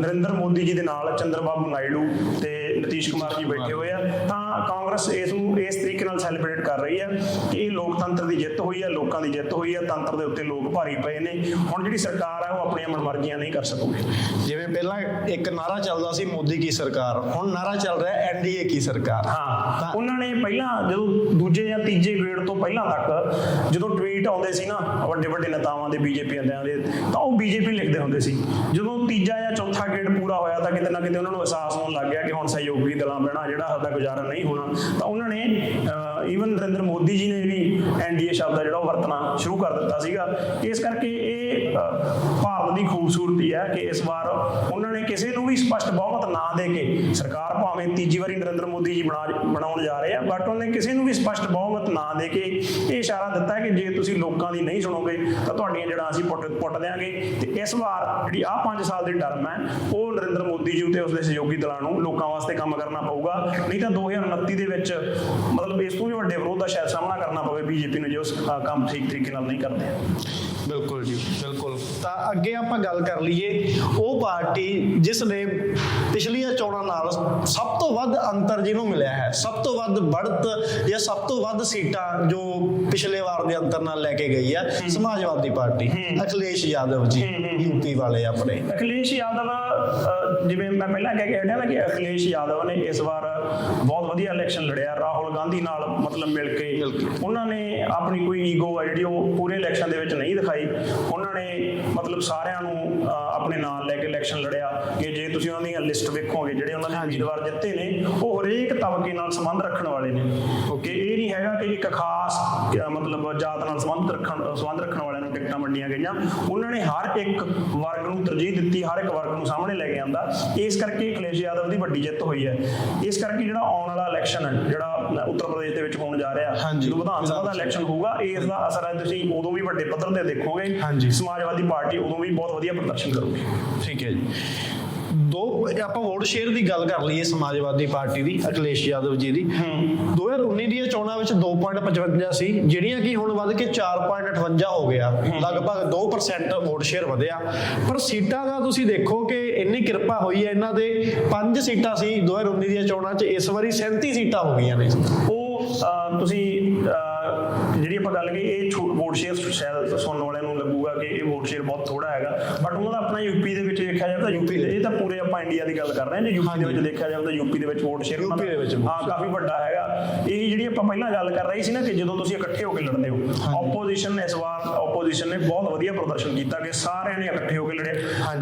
ਨਰਿੰਦਰ ਮੋਦੀ ਜੀ ਦੇ ਨਾਲ ਚੰਦਰਬਾਬੂ ਨਾਇਡੂ ਤੇ ਨਤੀਸ਼ ਕੁਮਾਰ ਜੀ ਬੈਠੇ ਹੋਏ ਆ ਤਾਂ ਕਾਂਗਰਸ ਇਸ ਨੂੰ ਇਸ ਤਰੀਕੇ ਨਾਲ ਸੈਲੀਬ੍ਰੇਟ ਕਰ ਰਹੀ ਹੈ ਕਿ ਇਹ ਲੋਕਤੰਤਰ ਦੀ ਜਿੱਤ ਹੋਈ ਹੈ ਲੋਕਾਂ ਦੀ ਜਿੱਤ ਹੋਈ ਹੈ ਤੰਤਰ ਦੇ ਉੱਤੇ ਲੋਕ ਭਾਰੀ ਪਏ ਨੇ। ਹੁਣ ਜਿਹੜੀ ਸਰਕਾਰ ਹੈ ਉਹ ਆਪਣੀਆਂ ਮਨਮਰਜ਼ੀਆਂ ਨਹੀਂ ਕਰ ਸਕੂਗੀ। ਜਿਵੇਂ ਪਹਿਲਾਂ ਇੱਕ ਨਾਰਾ ਚੱਲਦਾ ਸੀ ਮੋਦੀ ਕੀ ਸਰਕਾਰ ਹੁਣ ਨਾਰਾ ਚੱਲ ਰਿਹਾ ਐਨਡੀਏ ਕੀ ਸਰਕਾਰ। ਹਾਂ ਉਹਨਾਂ ਨੇ ਪਹਿਲਾਂ ਜਦੋਂ ਦੂਜੇ ਜਾਂ ਤੀਜੇ ਗੇੜ ਤੋਂ ਪਹਿਲਾਂ ਤੱਕ ਜਦੋਂ ਟਵੀਟ ਆਉਂਦੇ ਸੀ ਨਾ ਵੱਡੇ ਵੱਡੇ ਨੇਤਾਵਾਂ ਦੇ ਬੀਜੇਪੀ ਦੇ ਦੇ ਤਾਂ ਉਹ ਬੀਜੇਪੀ ਲਿਖਦੇ ਹੁੰਦੇ ਸੀ। ਜਦੋਂ ਤੀਜਾ ਜਾਂ ਚੌਥਾ ਗੇੜ ਪੂਰਾ ਹੋਇਆ ਤਾਂ ਕਿਤੇ ਨਾ ਕਿਤੇ ਉਹਨਾਂ ਨੂੰ ਅਹਿਸਾਸ ਹੋਣ ਲੱਗ ਗਿਆ ਕਿ ਹੁਣ ਸਹਿਯੋਗੀ ਦਲਾਂ ਬਿਨਾਂ ਜਿਹੜਾ ਸਾਡਾ ਗੁਜ਼ਾਰਾ ਨਹੀਂ ਹੋਣਾ। ਤਾਂ ਉਹਨਾਂ ਨੇ ਈਵਨ ਨਰਿੰਦਰ ਮੋਦੀ ਜੀ ਨੇ ਵੀ ਐਨਡੀਏ ਸ਼ਬਦ ਆ ਜਿਹੜਾ ਉਹ ਵਰਤਣਾ ਸ਼ੁਰੂ ਕਰ ਦਿੱਤਾ ਸੀਗਾ। ਇਸ ਕਰਕੇ ਇਹ ਭਾਰਤ ਦੀ ਖੂਬਸੂਰਤੀ ਹੈ ਕਿ ਇਸ ਵਾਰ ਉਹਨਾਂ ਨੇ ਕਿਸੇ ਨੂੰ ਵੀ ਸਪਸ਼ਟ ਬਹੁਮਤ ਨਾ ਦੇ ਕੇ ਸਰਕਾਰ ਭਾਵੇਂ ਤੀਜੀ ਵਾਰੀ ਨਰਿੰਦਰ ਮੋਦੀ ਜੀ ਬਣਾਉਣ ਜਾ ਰਹੇ ਆ ਬਟ ਉਹਨੇ ਕਿਸੇ ਨੂੰ ਵੀ ਸਪਸ਼ਟ ਬਹੁਮਤ ਨਾ ਦੇ ਕੇ ਇਹ ਇਸ਼ਾਰਾ ਦਿੱਤਾ ਕਿ ਜੇ ਤੁਸੀਂ ਲੋਕਾਂ ਦੀ ਨਹੀਂ ਸੁਣੋਗੇ ਤਾਂ ਤੁਹਾਡੀਆਂ ਜਿਹੜਾ ਅਸੀਂ ਪੁੱਟ ਪੁੱਟ ਦਿਆਂਗੇ। ਤੇ ਇਸ ਵਾਰ ਜਿਹੜੀ ਆਹ 5 ਸਾਲ ਦੀ ਟਰਮ ਹੈ ਉਹ ਨਰਿੰਦਰ ਮੋਦੀ ਜੀ ਤੇ ਉਸਦੇ ਸਹਿਯੋਗੀ ਦਲਾਂ ਨੂੰ ਲੋਕਾਂ ਵਾਸਤੇ ਕੰਮ ਕਰਨਾ ਪਊਗਾ। ਨਹੀਂ ਤਾਂ 2029 ਦੇ ਵਿੱਚ ਮਤਲਬ ਇਸ ਤੋਂ ਵੀ ਵੱਡੇ ਵਿਰੋਧ ਦਾ ਸ਼ਾਇਦ ਸਾਹਮਣਾ ਕਰਨਾ ਪਵੇ ਬੀਜੇਪੀ ਨੂੰ ਜੇ ਉਸ ਅ, ਕੰਮ ਠੀਕ ਤਰੀਕੇ ਨਾਲ ਨਹੀਂ ਕਰਦੇ। ਬਿਲਕੁਲ ਜੀ ਬਿਲਕੁਲ। ਬਿਲਕੁਲ। ਤਾਂ ਅੱਗੇ ਆਪਾਂ ਗੱਲ ਕਰ ਲਈਏ ਉਹ ਪਾਰਟੀ ਜਿਸ ਨੇ ਪਿਛਲੀਆਂ ਚੋਣਾਂ ਨਾਲ ਸਭ ਤੋਂ ਵੱਧ ਅੰਤਰ ਜਿਹਨੂੰ ਮਿਲਿਆ ਹੈ ਸਭ ਤੋਂ ਵੱਧ ਬੜਤ ਜਾਂ ਸਭ ਤੋਂ ਵੱਧ ਸੀਟਾਂ ਜੋ ਪਿਛਲੇ ਵਾਰ ਦੇ ਅੰਤਰ ਨਾਲ ਲੈ ਕੇ ਗਈ ਆ ਸਮਾਜਵਾਦੀ ਪਾਰਟੀ ਅਖਿਲੇਸ਼ ਯਾਦਵ ਜੀ ਯੂਪੀ ਵਾਲੇ ਆਪਣੇ। ਅਖਲੇਸ਼ ਯਾਦਵ ਜਿਵੇਂ ਮੈਂ ਪਹਿਲਾਂ ਕਹਿ ਕੇ ਹਟਿਆ ਨਾ ਕਿ ਅਖਿਲੇਸ਼ ਯਾਦਵ ਨੇ ਇਸ ਵਾਰ ਬਹੁਤ ਵਧੀਆ ਇਲੈਕਸ਼ਨ ਲੜਿਆ ਰਾਹੁਲ ਗਾਂਧੀ ਨਾਲ ਮਤਲਬ ਮਿਲ ਕੇ। ਉਹਨਾਂ ਨੇ ਆਪਣੀ ਕੋਈ ਈਗੋ ਆ ਜਿਹੜੀ ਉਹ ਪੂਰੇ ਇਲੈਕਸ਼ਨ ਦੇ ਵਿੱਚ ਨਹੀਂ ਦਿਖਾਈ। ਉਹਨਾਂ ਨੇ ਮਤਲਬ ਸਾਰਿਆਂ ਨੂੰ ਆਪਣੇ ਨਾਲ ਲੈ ਕੇ ਇਲੈਕਸ਼ਨ ਲੜਿਆ। ਕਿ ਜੇ ਤੁਸੀਂ ਉਹਨਾਂ ਦੀਆਂ ਲਿਸਟ ਵੇਖੋਗੇ ਜਿਹੜੇ ਉਹਨਾਂ ਦੇ ਉਮੀਦਵਾਰ ਜਿੱਤੇ ਨੇ ਉਹ ਹਰੇਕ ਤਬਕੇ ਨਾਲ ਸੰਬੰਧ ਰੱਖਣ ਵਾਲੇ ਨੇ। ਕਿ ਇਹ ਨਹੀਂ ਹੈਗਾ ਕਿ ਇੱਕ ਖਾਸ ਮਤਲਬ ਜਾਤ ਨਾਲ ਸੰਬੰਧ ਰੱਖਣ ਸੰਬੰਧ ਰੱਖਣ ਵਾਲਿਆਂ ਨੂੰ ਟਿਕਟਾਂ ਵੰਡੀਆਂ ਗਈਆਂ। ਉਹਨਾਂ ਨੇ ਹਰ ਇੱਕ ਵਰਗ ਨੂੰ ਤਰਜੀਹ ਦਿੱਤੀ ਹਰ ਇੱਕ ਵਰਗ ਨੂੰ ਸਾਹਮਣੇ ਲੈ ਕੇ ਆਂਦਾ। ਇਸ ਕਰਕੇ ਅਖਿਲੇਸ਼ ਯਾਦਵ ਦੀ ਵੱਡੀ ਜਿੱਤ ਹੋਈ ਹੈ। ਇਸ ਕਰਕੇ ਜਿਹੜਾ ਆਉਣ ਵਾਲਾ ਇਲੈਕਸ਼ਨ ਹੈ ਜਿਹੜਾ ਉੱਤਰ ਪ੍ਰਦੇਸ਼ ਦੇ ਵਿੱਚ ਹੋਣ ਜਾ ਰਿਹਾ। ਜਦੋਂ ਵਿਧਾਨ ਸਭਾ ਦਾ ਇਲੈਕਸ਼ਨ ਹੋਊਗਾ ਇਸ ਦਾ ਅਸਰ ਹੈ ਤੁਸੀਂ ਉਦੋਂ ਵੀ ਵੱਡੇ ਪੱਧਰ ਤੇ ਦੇਖੋਗੇ। ਹਾਂਜੀ। ਸਮਾਜਵਾਦੀ ਪਾਰਟੀ ਉਦੋਂ ਵੀ ਬਹੁਤ ਵਧੀਆ ਪ੍ਰਦਰਸ਼ਨ ਕਰੂਗੀ। ਠੀਕ ਹੈ ਜੀ। ਦੋ ਆਪਾਂ ਵੋਟ ਸ਼ੇਅਰ ਦੀ ਗੱਲ ਕਰ ਲਈਏ ਸਮਾਜਵਾਦੀ ਪਾਰਟੀ ਦੀ ਅਖਿਲੇਸ਼ ਯਾਦਵ ਜੀ ਦੀ। 2019 ਦੀਆਂ ਚੋਣਾਂ ਵਿੱਚ 2.55 ਸੀ ਜਿਹੜੀਆਂ ਕਿ ਹੁਣ ਵੱਧ ਕੇ 4.58 ਹੋ ਗਿਆ। ਲਗਭਗ 2% ਵੋਟ ਸ਼ੇਅਰ ਵਧਿਆ। ਪਰ ਸੀਟਾਂ ਦਾ ਤੁਸੀਂ ਦੇਖੋ ਕਿ ਇੰਨੀ ਕਿਰਪਾ ਹੋਈ ਹੈ ਇਹਨਾਂ ਦੇ 5 ਸੀਟਾਂ ਸੀ 2019 ਦੀਆਂ ਚੋਣਾਂ 'ਚ ਇਸ ਵਾਰੀ 37 ਸੀਟਾਂ ਹੋ ਗਈਆਂ ਨੇ। ਉਹ ਤੁਸੀਂ ਜਿਹੜੀ ਆਪਾਂ ਗੱਲ ਕਰੀ ਇਹ ਵੋਟ ਸ਼ੇਅਰ ਸ਼ਾਇਦ ਸੁਣਨ ਵਾਲਿਆਂ ਨੂੰ ਲੱਗੂਗਾ ਕਿ ਇਹ ਵੋਟ ਸ਼ੇਅਰ ਬਹੁਤ ਥੋੜਾ ਹੈਗਾ। ਬਟ ਉਹਨਾਂ ਦਾ ਆਪਣਾ ਯੂਪੀ ਦੇ ਵਿੱਚ ਦੇਖਿਆ ਜਾਵੇ ਤਾਂ ਯੂਪੀ ਇਹ ਤਾਂ ਪੂਰੇ ਆਪਾਂ ਇੰਡੀਆ ਦੀ ਗੱਲ ਕਰ ਰਹੇ ਹਾਂ ਜੇ। ਯੂਪੀ ਦੇ ਵਿੱਚ ਦੇਖਿਆ ਜਾਵੇ ਤਾਂ ਯੂਪੀ ਦੇ ਵਿੱਚ ਵੋਟ ਸ਼ੇਅਰ ਉਹਨਾਂ ਦਾ ਯੂਪੀ ਦੇ ਵਿੱਚ ਹਾਂ ਕਾਫੀ ਵੱਡਾ ਹੈਗਾ। ਇਹ ਜਿਹੜੀ ਆਪਾਂ ਪਹਿਲਾਂ ਗੱਲ ਕਰ ਰਹੀ ਸੀ ਨਾ ਕਿ ਜਦੋਂ ਤੁਸੀਂ ਇਕੱਠੇ ਹੋ ਕੇ ਲੜਦੇ ਹੋ ਆਪੋਜੀਸ਼ਨ ਇਸ ਵਾਰ ਆਪੋਜੀਸ਼ਨ ਨੇ ਬਹੁਤ ਵਧੀਆ ਪ੍ਰਦਰਸ਼ਨ ਕੀਤਾ ਕਿ ਸਾਰਿਆਂ ਨੇ ਇਕੱਠੇ ਹੋ ਕੇ ਲੜੇ।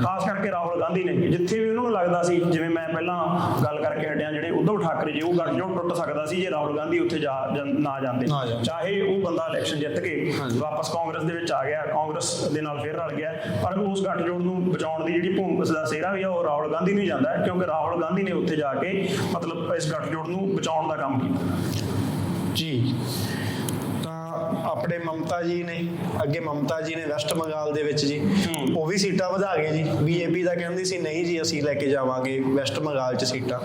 ਖਾਸ ਕਰਕੇ ਰਾਹੁਲ ਗਾਂਧੀ ਨੇ ਜਿੱਥੇ ਵੀ ਉਹਨਾਂ ਨੂੰ ਲੱਗਦਾ ਸੀ ਜਿਵੇਂ ਮੈਂ ਪਹਿਲਾਂ ਗੱਲ ਕਰਕੇ ਹਟਿਆ ਜਿਹੜੇ ਉद्धਵ ਠਾਕਰੇ ਜੀ ਉਹ ਗੱਠਜੋੜ ਟੁੱਟ ਸਕਦਾ ਸੀ ਜੇ ਰਾਹੁਲ ਗਾਂਧੀ ਉੱਥੇ ਜਾ ਨਾ ਜਾਂਦੇ। ਚਾਹੇ ਉਹ ਬੰਦਾ ਇਲੈਕਸ਼ਨ ਜਿੱਤ ਕੇ ਵਾਪਸ ਕਾਂਗਰਸ ਦੇ ਵਿੱਚ ਆ ਗਿਆ ਕਾਂਗਰਸ ਦੇ ਨਾਲ ਫੇਰ ਰਲ ਗਿਆ। ਪਰ ਉਸ ਗੱਠਜੋੜ ਨੂੰ ਬਚਾਉਣ ਦੀ ਜਿਹੜੀ ਭੂਮਿਕਾ ਦਾ ਸਿਹਰਾ ਵੀ ਆ, ਉਹ ਰਾਹੁਲ ਗਾਂਧੀ ਨੂੰ ਹੀ ਜਾਂਦਾ ਹੈ, ਕਿਉਂਕਿ ਰਾਹੁਲ ਗਾਂਧੀ ਨੇ ਉੱਥੇ ਜਾ ਕੇ ਮਤਲਬ ਇਸ ਗੱਠਜੋੜ ਨੂੰ ਬਚਾਉਣ ਦਾ ਕੰਮ ਕੀਤਾ। ਜੀ। ਆਪਣੇ ਮਮਤਾ ਜੀ ਨੇ ਅੱਗੇ ਮਮਤਾ ਜੀ ਨੇ ਵੈਸਟ ਬੰਗਾਲ ਦੇ ਵਿੱਚ ਜੀ ਉਹ ਵੀ ਸੀਟਾਂ ਵਧਾ ਗਏ ਜੀ। ਬੀਜੇਪੀ ਦਾ ਕਹਿੰਦੀ ਸੀ ਨਹੀਂ ਜੀ ਅਸੀਂ ਲੈ ਕੇ ਜਾਵਾਂਗੇ ਵੈਸਟ ਬੰਗਾਲ 'ਚ ਸੀਟਾਂ।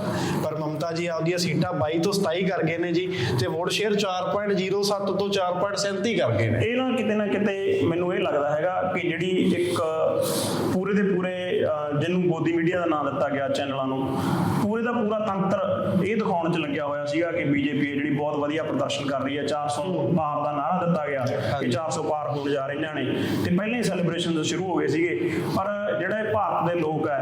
ਪਰ ਮਮਤਾ ਜੀ ਆਪਦੀਆਂ ਸੀਟਾਂ 22 ਤੋਂ 27 ਕਰ ਗਏ ਨੇ ਜੀ ਤੇ ਵੋਟ ਸ਼ੇਅਰ 4.07 ਤੋਂ 4.37 ਕਰ ਗਏ ਨੇ। ਇਹ ਨਾ ਕਿਤੇ ਨਾ ਕਿਤੇ ਮੈਨੂੰ ਇਹ ਲੱਗਦਾ ਹੈਗਾ ਕਿ ਜਿਹੜੀ ਇੱਕ ਪੂਰੇ ਦੇ ਪੂਰੇ ਜਿਹਨੂੰ ਗੋਦੀ ਮੀਡੀਆ ਦਾ ਨਾਮ ਦਿੱਤਾ ਗਿਆ ਚੈਨਲਾਂ ਨੂੰ ਪੂਰੇ ਦਾ ਪੂਰਾ ਤੰਤਰ ਇਹ ਦਿਖਾਉਣ 'ਚ ਲੱਗਿਆ ਹੋਇਆ ਸੀਗਾ ਕਿ ਬੀਜੇਪੀ ਜਿਹੜੀ ਬਹੁਤ ਵਧੀਆ ਪ੍ਰਦਰਸ਼ਨ ਕਰ ਰਹੀ ਹੈ 400 ਪਾਰ ਦਾ ਨਾਰਾ ਦਿੱਤਾ ਗਿਆ ਕਿ 400 ਪਾਰ ਹੋਣ ਜਾ ਰਹੀਆਂ ਨੇ ਤੇ ਪਹਿਲਾਂ ਹੀ ਸੈਲੀਬ੍ਰੇਸ਼ਨ ਸ਼ੁਰੂ ਹੋ ਗਏ ਸੀਗੇ। ਪਰ ਜਿਹੜੇ ਭਾਰਤ ਦੇ ਲੋਕ ਹੈ